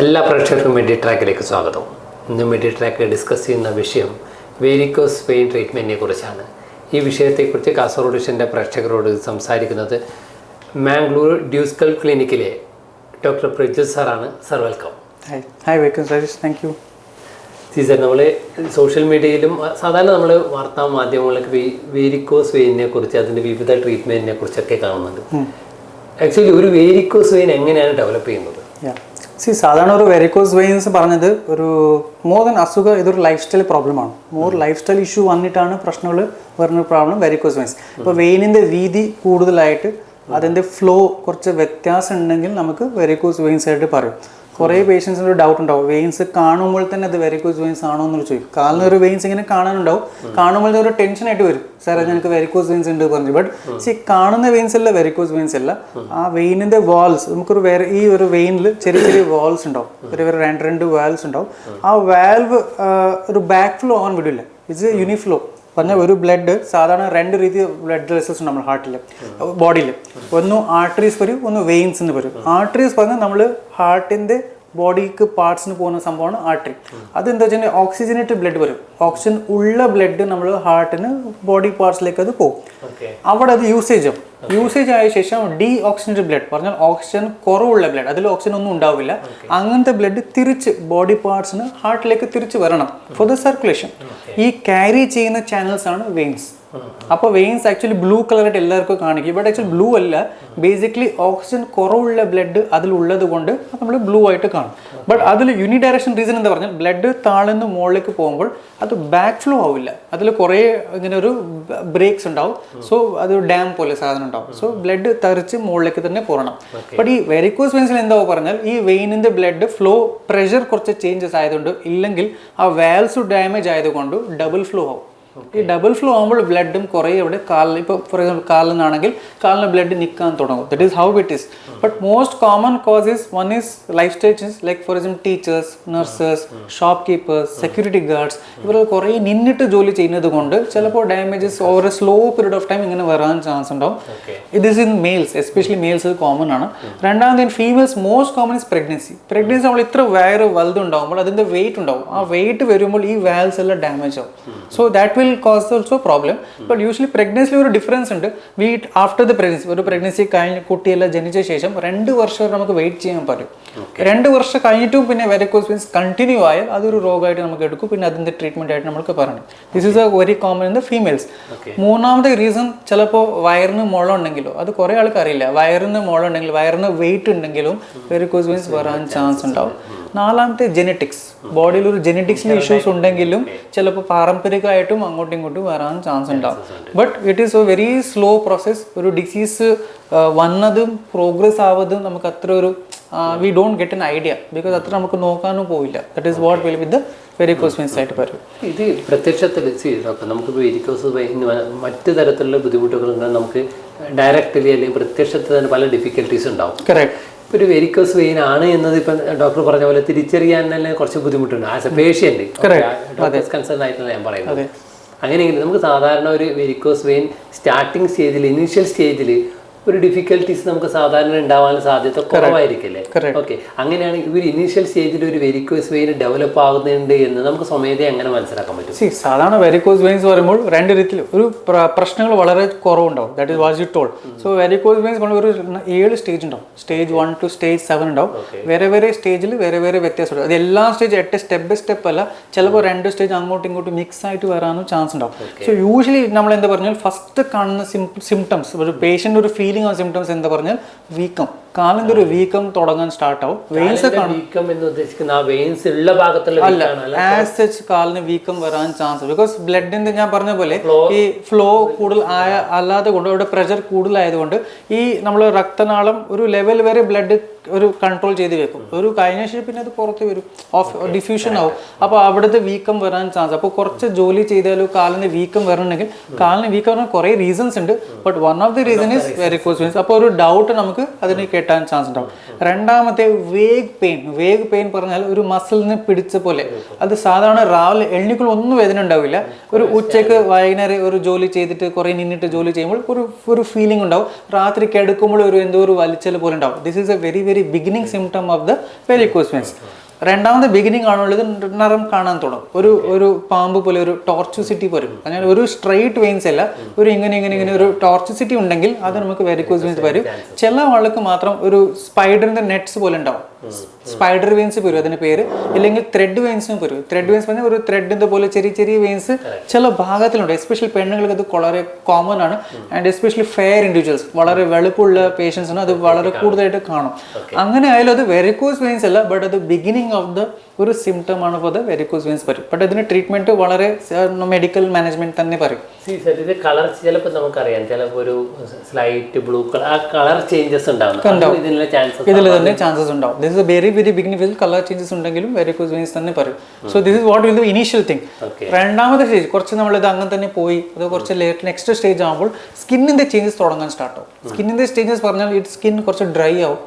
എല്ലാ പ്രേക്ഷകർക്കും മെഡി ട്രാക്കിലേക്ക് സ്വാഗതം. ഇന്ന് മെഡി ട്രാക്ക് ഡിസ്കസ് ചെയ്യുന്ന വിഷയം വേരിക്കോസ് പെയിൻ ട്രീറ്റ്മെന്റിനെ കുറിച്ചാണ്. ഈ വിഷയത്തെക്കുറിച്ച് കാസർഗോഡ് വിഷന്റെ പ്രേക്ഷകരോട് സംസാരിക്കുന്നത് മാംഗ്ലൂർ ഡ്യൂസ്കൽ ക്ലിനിക്കിലെ ഡോക്ടർ പ്രജു സാറാണ്. Sir welcome. Hi welcome Sajeesh thank you. Caesar നമ്മൾ സോഷ്യൽ മീഡിയയിലും സാധാരണ നമ്മൾ വാർത്താ മാധ്യമങ്ങളിലൊക്കെ വേരിക്കോസ് വെയിനെ കുറിച്ച് അതിന്റെ വിവിധ ട്രീറ്റ്മെന്റിനെ കുറിച്ചൊക്കെ കാണുന്നുണ്ട്. ആക്ച്വലി ഒരു വേരിക്കോസ് വെയിൻ എങ്ങനെയാണ് ഡെവലപ്പ് ചെയ്യുന്നത്. സി സാധാരണ ഒരു വെരിക്കോസ് വെയിൻസ് പറഞ്ഞത് ഒരു മോർ ദൻ അസുഖം ഇതൊരു ലൈഫ് സ്റ്റൈൽ പ്രോബ്ലമാണ് മോർ ലൈഫ് സ്റ്റൈൽ ഇഷ്യൂ വന്നിട്ടാണ് പ്രശ്നങ്ങൾ വരുന്ന പ്രോബ്ലം വെരിക്കോസ് വെയിൻസ് ഇപ്പോൾ വെയിനിന്റെ വീതി കൂടുതലായിട്ട് അതിന്റെ ഫ്ലോ കുറച്ച് വ്യത്യാസം ഉണ്ടെങ്കിൽ നമുക്ക് വെരിക്കോസ് വെയിൻസ് ആയിട്ട് പറയും. കുറേ പേഷ്യൻസിന് ഒരു ഡൗട്ട് ഉണ്ടാവും. വെയിൻസ് കാണുമ്പോൾ തന്നെ അത് വെരിക്കോസ് വെയിൻസ് ആണോ എന്ന് ചോദിക്കും കാലിന് ഒരു വെയിൻസ് ഇങ്ങനെ കാണാനുണ്ടാവും. കാണുമ്പോൾ ഒരു ടെൻഷൻ ആയിട്ട് വരും. സാറേ എനിക്ക് വെരിക്കോസ് വെയിൻസ് ഉണ്ട് പറഞ്ഞു. ബട്ട് സി കാണുന്ന വെയിൻസ് അല്ല വെരിക്കോസ് വെയിൻസ് അല്ല. ആ വെയിനിന്റെ വാൾസ് നമുക്കൊരു ഈ ഒരു വെയിനിൽ ചെറിയ ചെറിയ വാൾസ് ഉണ്ടാവും. ഒരു ചെറിയ രണ്ട് രണ്ട് വാൽവ്സ് ഉണ്ടാവും. ആ വാൽവ് ഒരു ബാക്ക് ഫ്ലോ ആവാൻ വിടില്ല. ഇറ്റ്സ് എ യൂണിഫ്ലോ പറഞ്ഞാൽ ഒരു ബ്ലഡ് സാധാരണ രണ്ട് രീതി ബ്ലഡ് വെസൽസ് ഉണ്ട് നമ്മൾ ഹാർട്ടിൽ ബോഡിയിൽ ഒന്ന് ആർട്ടറീസ് വരും ഒന്ന് വെയിൻസ് എന്ന് വരും. ആർട്ടറീസ് പറഞ്ഞാൽ നമ്മൾ ഹാർട്ടിന്റെ ബോഡിക്ക് പാർട്സിന് പോകുന്ന സംഭവമാണ് ആർട്ടറി അതെന്താ വെച്ചാൽ ഓക്സിജനേറ്റഡ് ബ്ലഡ് വരും. ഓക്സിജൻ ഉള്ള ബ്ലഡ് നമ്മൾ ഹാർട്ടിന് ബോഡി പാർട്സിലേക്ക് അത് പോകും. അവിടെ അത് യൂസേജ് ആവും യൂസേജ് ആയ ശേഷം ഡി ഓക്സിജനേറ്റഡ് ബ്ലഡ് പറഞ്ഞാൽ ഓക്സിജൻ കുറവുള്ള ബ്ലഡ് അതിൽ ഓക്സിജൻ ഒന്നും ഉണ്ടാവില്ല. അങ്ങനത്തെ ബ്ലഡ് തിരിച്ച് ബോഡി പാർട്സിന് ഹാർട്ടിലേക്ക് തിരിച്ച് വരണം. ഫോർ ദ സർക്കുലേഷൻ ഈ ക്യാരി ചെയ്യുന്ന ചാനൽസ് ആണ് വെയിൻസ് അപ്പോൾ വെയിൻസ് ആക്ച്വലി ബ്ലൂ കളറായിട്ട് എല്ലാവർക്കും കാണിക്കും. ബട്ട് ആക്ച്വലി ബ്ലൂ അല്ല. ബേസിക്കലി ഓക്സിജൻ കുറവുള്ള ബ്ലഡ് അതിലുള്ളത് കൊണ്ട് നമ്മൾ ബ്ലൂ ആയിട്ട് കാണും. ബട്ട് അതിൽ യൂണി ഡയറക്ഷൻ റീസൺ എന്ന് പറഞ്ഞാൽ ബ്ലഡ് താഴ്ന്ന് മുകളിലേക്ക് പോകുമ്പോൾ അത് ബാക്ക് ഫ്ലോ ആവില്ല. അതിൽ കുറേ ഇങ്ങനെ ഒരു ബ്രേക്സ് ഉണ്ടാവും. സോ അത് ഡാം പോലെ സാധനം ഉണ്ടാവും. സോ ബ്ലഡ് തെറിച്ച് മുകളിലേക്ക് തന്നെ പോരണം. ബട്ട് ഈ വെരിക്കോസ് വെയിൻസിൽ എന്താ പറഞ്ഞാൽ ഈ വെയിനിന്റെ ബ്ലഡ് ഫ്ലോ പ്രഷർ കുറച്ച് ചേഞ്ചസ് ആയതുകൊണ്ട് ഇല്ലെങ്കിൽ ആ വാൽസ് ഡാമേജ് ആയതുകൊണ്ട് ഡബിൾ ഫ്ലോ ആവും. ഈ ഡബിൾ ഫ്ലോ ആകുമ്പോൾ ബ്ലഡും കുറേ ഇവിടെ കാലിൽ ഇപ്പോൾ ഫോർ എക്സാമ്പിൾ കാലിൽ നിന്നാണെങ്കിൽ കാലിന് ബ്ലഡ് നിൽക്കാൻ തുടങ്ങും. That is how it is but most common cause is one is lifestyle like like for example teachers nurses shopkeepers security guards ഇവർ കുറേ നിന്നിട്ട് ജോലി ചെയ്യുന്നത് കൊണ്ട് ചിലപ്പോൾ damages over a slow period of time ഇങ്ങനെ വരാൻ ചാൻസ് ഉണ്ടാവും. ഇത് is in males especially males ഇത് കോമൺ ആണ്. രണ്ടാമത് in females most common is pregnancy pregnancy നമ്മൾ ഇത്ര വയറ് വലുതുണ്ടാകുമ്പോൾ അതിന്റെ വെയിറ്റ് ഉണ്ടാവും. ആ വെയിറ്റ് വരുമ്പോൾ ഈ വാൽസ് എല്ലാം ഡാമേജ് ആവും. So that will cause also problem but usually പ്രഗ്നൻസിൽ ഒരു ഡിഫറൻസ് ഉണ്ട്. വീട്ട് ആഫ്റ്റർ ദ പ്രഗ്നൻസി ഒരു പ്രഗ്നൻസി കഴിഞ്ഞ് കുട്ടിയെല്ലാം ജനിച്ച ശേഷം രണ്ട് വർഷം വരെ നമുക്ക് വെയിറ്റ് ചെയ്യാൻ പറ്റും. രണ്ട് വർഷം കഴിഞ്ഞിട്ടും പിന്നെ വെരക്കോസ് മീൻസ് കണ്ടിന്യൂ ആയാൽ അതൊരു രോഗമായിട്ട് നമുക്ക് എടുക്കും. പിന്നെ അതിന്റെ ട്രീറ്റ്മെന്റ് ആയിട്ട് നമുക്ക് പറയണം. This is a very common in the females മൂന്നാമത്തെ റീസൺ ചിലപ്പോൾ വയറിന് മുളം ഉണ്ടെങ്കിലോ അത് കുറേ ആൾക്കറിയില്ല. വയറിന് മുളം ഉണ്ടെങ്കിൽ വയറിന് വെയിറ്റ് ഉണ്ടെങ്കിലും വെരിക്കോസ് മീൻസ് വരാൻ ചാൻസ് ഉണ്ടാവും. നാലാമത്തെ ജെനറ്റിക്സ് ബോഡിയിൽ ഒരു ജെനറ്റിക്സിന് ഇഷ്യൂസ് ഉണ്ടെങ്കിലും ചിലപ്പോൾ പാരമ്പര്യമായിട്ടും അങ്ങോട്ടും ഇങ്ങോട്ടും വരാൻ ചാൻസ് ഉണ്ടാവും. But it is a very slow process ഒരു ഡിസീസ് വന്നതും പ്രോഗ്രസ് ആവതും നമുക്ക് അത്ര ഒരു we don't get an idea because അത്ര നമുക്ക് നോക്കാനും പോയില്ല that is what will with very varicose means ആയിട്ട് വരും ഇത് പ്രത്യക്ഷത്തിൽ നമുക്ക് മറ്റ് തരത്തിലുള്ള ബുദ്ധിമുട്ടുകൾ നമുക്ക് ഡയറക്റ്റ്ലി അല്ലെങ്കിൽ പ്രത്യക്ഷത്തിൽ തന്നെ പല ഡിഫിക്കൽട്ടീസ് ഉണ്ടാവും. കറക്റ്റ് ഇപ്പൊ ഒരു വെരിക്കോസ് വെയിൻ ആണ് എന്നത് ഇപ്പം ഡോക്ടർ പറഞ്ഞ പോലെ തിരിച്ചറിയാൻ തന്നെ കുറച്ച് ബുദ്ധിമുട്ടുണ്ട്. As a patient doctors concern ആയിട്ടാണ് ഞാൻ പറയുന്നത്. അങ്ങനെയെങ്കിൽ നമുക്ക് സാധാരണ ഒരു വെരിക്കോസ് വെയിൻ സ്റ്റാർട്ടിങ് സ്റ്റേജിൽ ഇനീഷ്യൽ സ്റ്റേജിൽ ഒരു ഡിഫിക്കൽട്ടീസ് നമുക്ക് സാധാരണ ഉണ്ടാവാൻ സാധ്യത കുറവായിരിക്കില്ലേ? ഓക്കെ അങ്ങനെയാണെങ്കിൽ ഒരു ഇനീഷ്യൽ സ്റ്റേജിൽ ഒരു വെരിക്കോസ് വെയിൻ ഡെവലപ്പ് ആകുന്നുണ്ട് എന്ന് നമുക്ക് സ്വമേധയെ എങ്ങനെ മനസ്സിലാക്കാൻ പറ്റും? സി സാധാരണ വെരിക്കോസ് വെയിൻസ് പറയുമ്പോൾ രണ്ട് രീതിയിൽ ഒരു പ്രശ്നങ്ങൾ വളരെ കുറവുണ്ടാവും. That is was you told so varicose veins നമ്മൾ ഒരു ഏഴ് സ്റ്റേജ് ഉണ്ടാവും. Stage one two stage seven ഉണ്ടാവും. വേറെ വേറെ സ്റ്റേജിൽ വേറെ വേറെ വ്യത്യാസം അത് എല്ലാ സ്റ്റേജ് എട്ട് സ്റ്റെപ്പ് ബൈ സ്റ്റെപ്പ് അല്ല. ചിലപ്പോൾ രണ്ട് സ്റ്റേജ് അങ്ങോട്ടും ഇങ്ങോട്ടും മിക്സ് ആയിട്ട് വരാനും ചാൻസ് ഉണ്ടാവും. സോ യൂഷ്വലി നമ്മൾ എന്താ പറഞ്ഞാൽ ഫസ്റ്റ് കാണുന്ന സിംപ്റ്റംസ് ഒരു പേഷ്യന്റ് ഒരു ഫീലിംഗ് ഓഫ് സിംറ്റംസ് എന്താ പറഞ്ഞാൽ വീക്കം. കാലിന്റെ ഒരു വീക്കം തുടങ്ങാൻ സ്റ്റാർട്ട് ആവും. വെയിൻസ് വീക്കം എന്ന് ഉദ്ദേശിക്കുന്ന ആ വെയിൻസ് ഉള്ള ഭാഗത്തുള്ള അല്ല ആസ് സച്ച് കാലിന് വീക്കം വരാൻ ചാൻസ് ബിക്കോസ് ബ്ലഡിന്റെ ഞാൻ പറഞ്ഞ പോലെ ഈ ഫ്ലോ കൂടുതൽ ആയ അല്ലാതെ കൊണ്ട് അവിടെ പ്രഷർ കൂടുതലായതുകൊണ്ട് ഈ നമ്മൾ രക്തനാളം ഒരു ലെവൽ വരെ ബ്ലഡ് ഒരു കൺട്രോൾ ചെയ്ത് വെക്കും. ഒരു കഴിഞ്ഞ ശേഷം പിന്നെ അത് പുറത്ത് വരും. ഓഫ് ഡിഫ്യൂഷൻ ആവും. അപ്പോൾ അവിടുത്തെ വീക്കം വരാൻ ചാൻസ് അപ്പോൾ കുറച്ച് ജോലി ചെയ്താലും കാലിന് വീക്കം വരണമെങ്കിൽ കാലിന് വീക്കം വരാൻ കുറേ റീസൺസ് ഉണ്ട്. But one of the reason is varicose means അപ്പോൾ ഒരു ഡൗട്ട് നമുക്ക് അതിനെ കേട്ടാൽ കിട്ടാൻ ചാൻസ് ഉണ്ടാവും. രണ്ടാമത്തെ വേഗ് പെയിൻ വേഗ് പെയിൻ പറഞ്ഞാൽ ഒരു മസിലിന് പിടിച്ച പോലെ. അത് സാധാരണ രാവിലെ എണ്ണിക്കുള്ള ഒന്നും വേദന ഉണ്ടാവില്ല. ഒരു ഉച്ചയ്ക്ക് വൈകുന്നേരം ഒരു ജോലി ചെയ്തിട്ട് കുറേ നിന്നിട്ട് ജോലി ചെയ്യുമ്പോൾ ഒരു ഒരു ഫീലിംഗ് ഉണ്ടാവും. രാത്രി കിടക്കുമ്പോൾ ഒരു എന്തോ ഒരു വലിച്ചൽ പോലെ ഉണ്ടാവും. This is a very very beginning symptom of the varicose veins രണ്ടാമത്തെ ബിഗിനിങ് കാണുള്ളത് നിറം കാണാൻ തുടങ്ങും. ഒരു ഒരു പാമ്പ് പോലെ ഒരു ടോർച്ചുസിറ്റി വരും അങ്ങനെ ഒരു സ്ട്രൈറ്റ് വെയിൻസ് അല്ല ഒരു ഇങ്ങനെ ഇങ്ങനെ ഇങ്ങനെ ഒരു ടോർച്ചുസിറ്റി ഉണ്ടെങ്കിൽ അത് നമുക്ക് വെരിക്കോസ് വെയിൻസ് വരും. ചില ആൾക്ക് മാത്രം ഒരു സ്പൈഡറിന്റെ നെറ്റ്സ് പോലെ ഉണ്ടാവും. സ്പൈഡർ വെയിൻസ് വരും അതിന്റെ പേര് ഇല്ലെങ്കിൽ ത്രെഡ് വെയിൻസും വരും ത്രെഡ് വെയിൻസ് പറഞ്ഞാൽ ഒരു ത്രെഡിന്റെ പോലെ ചെറിയ ചെറിയ വെയിൻസ് ചില ഭാഗത്തിലുണ്ട്. എസ്പെഷ്യലി പെണ്ണുങ്ങൾക്ക് അത് വളരെ കോമൺ ആണ്. ആൻഡ് എസ്പെഷ്യലി ഫെയർ ഇൻഡിവിജ്വൽസ് വളരെ വെളുപ്പുള്ള പേഷ്യൻസിനും അത് വളരെ കൂടുതലായിട്ട് കാണും. അങ്ങനെ ആയാലും അത് വെരിക്കോസ് വെയിൻസ് അല്ല ബട്ട് അത് ബിഗിനിങ് ഓഫ് ദ ഒരു സിംറ്റം ആണ് ഫോർ ദ വെരിക്കോസ് വെയിൻസ് വരും ബട്ട് ഇതിന് ട്രീറ്റ്മെന്റ് വളരെ മെഡിക്കൽ മാനേജ്മെന്റ് തന്നെ പറയും. ഇത് കളർ ചിലപ്പോൾ നമുക്കറിയാം. ചിലപ്പോൾ ഒരു സ്ലൈറ്റ് ബ്ലൂ കളർ ആ കളർ ചേഞ്ചസ് ഉണ്ടാവും. ഇതിനുള്ള ചാൻസസ് ഇതിൽ തന്നെ ചാൻസസ് ഉണ്ടാവും. This a very very beginning ഫേസിൽ കളർ ചേഞ്ചസ് ഉണ്ടെങ്കിലും വെരിക്കോസ് വെയിൻസ് തന്നെ പറയും. So this is what will the initial thing രണ്ടാമത്തെ സ്റ്റേജ് കുറച്ച് നമ്മൾ ഇത് അങ്ങനെ തന്നെ പോയി അത് കുറച്ച് ലേറ്റ് നെക്സ്റ്റ് സ്റ്റേജ് ആകുമ്പോൾ സ്കിന്നിന്റെ ചേഞ്ചസ് തുടങ്ങാൻ സ്റ്റാർട്ട് ആവും. സ്കിന്നിന്റെ ചേഞ്ചസ് പറഞ്ഞാൽ ഇറ്റ് സ്കിൻ കുറച്ച് ഡ്രൈ ആവും.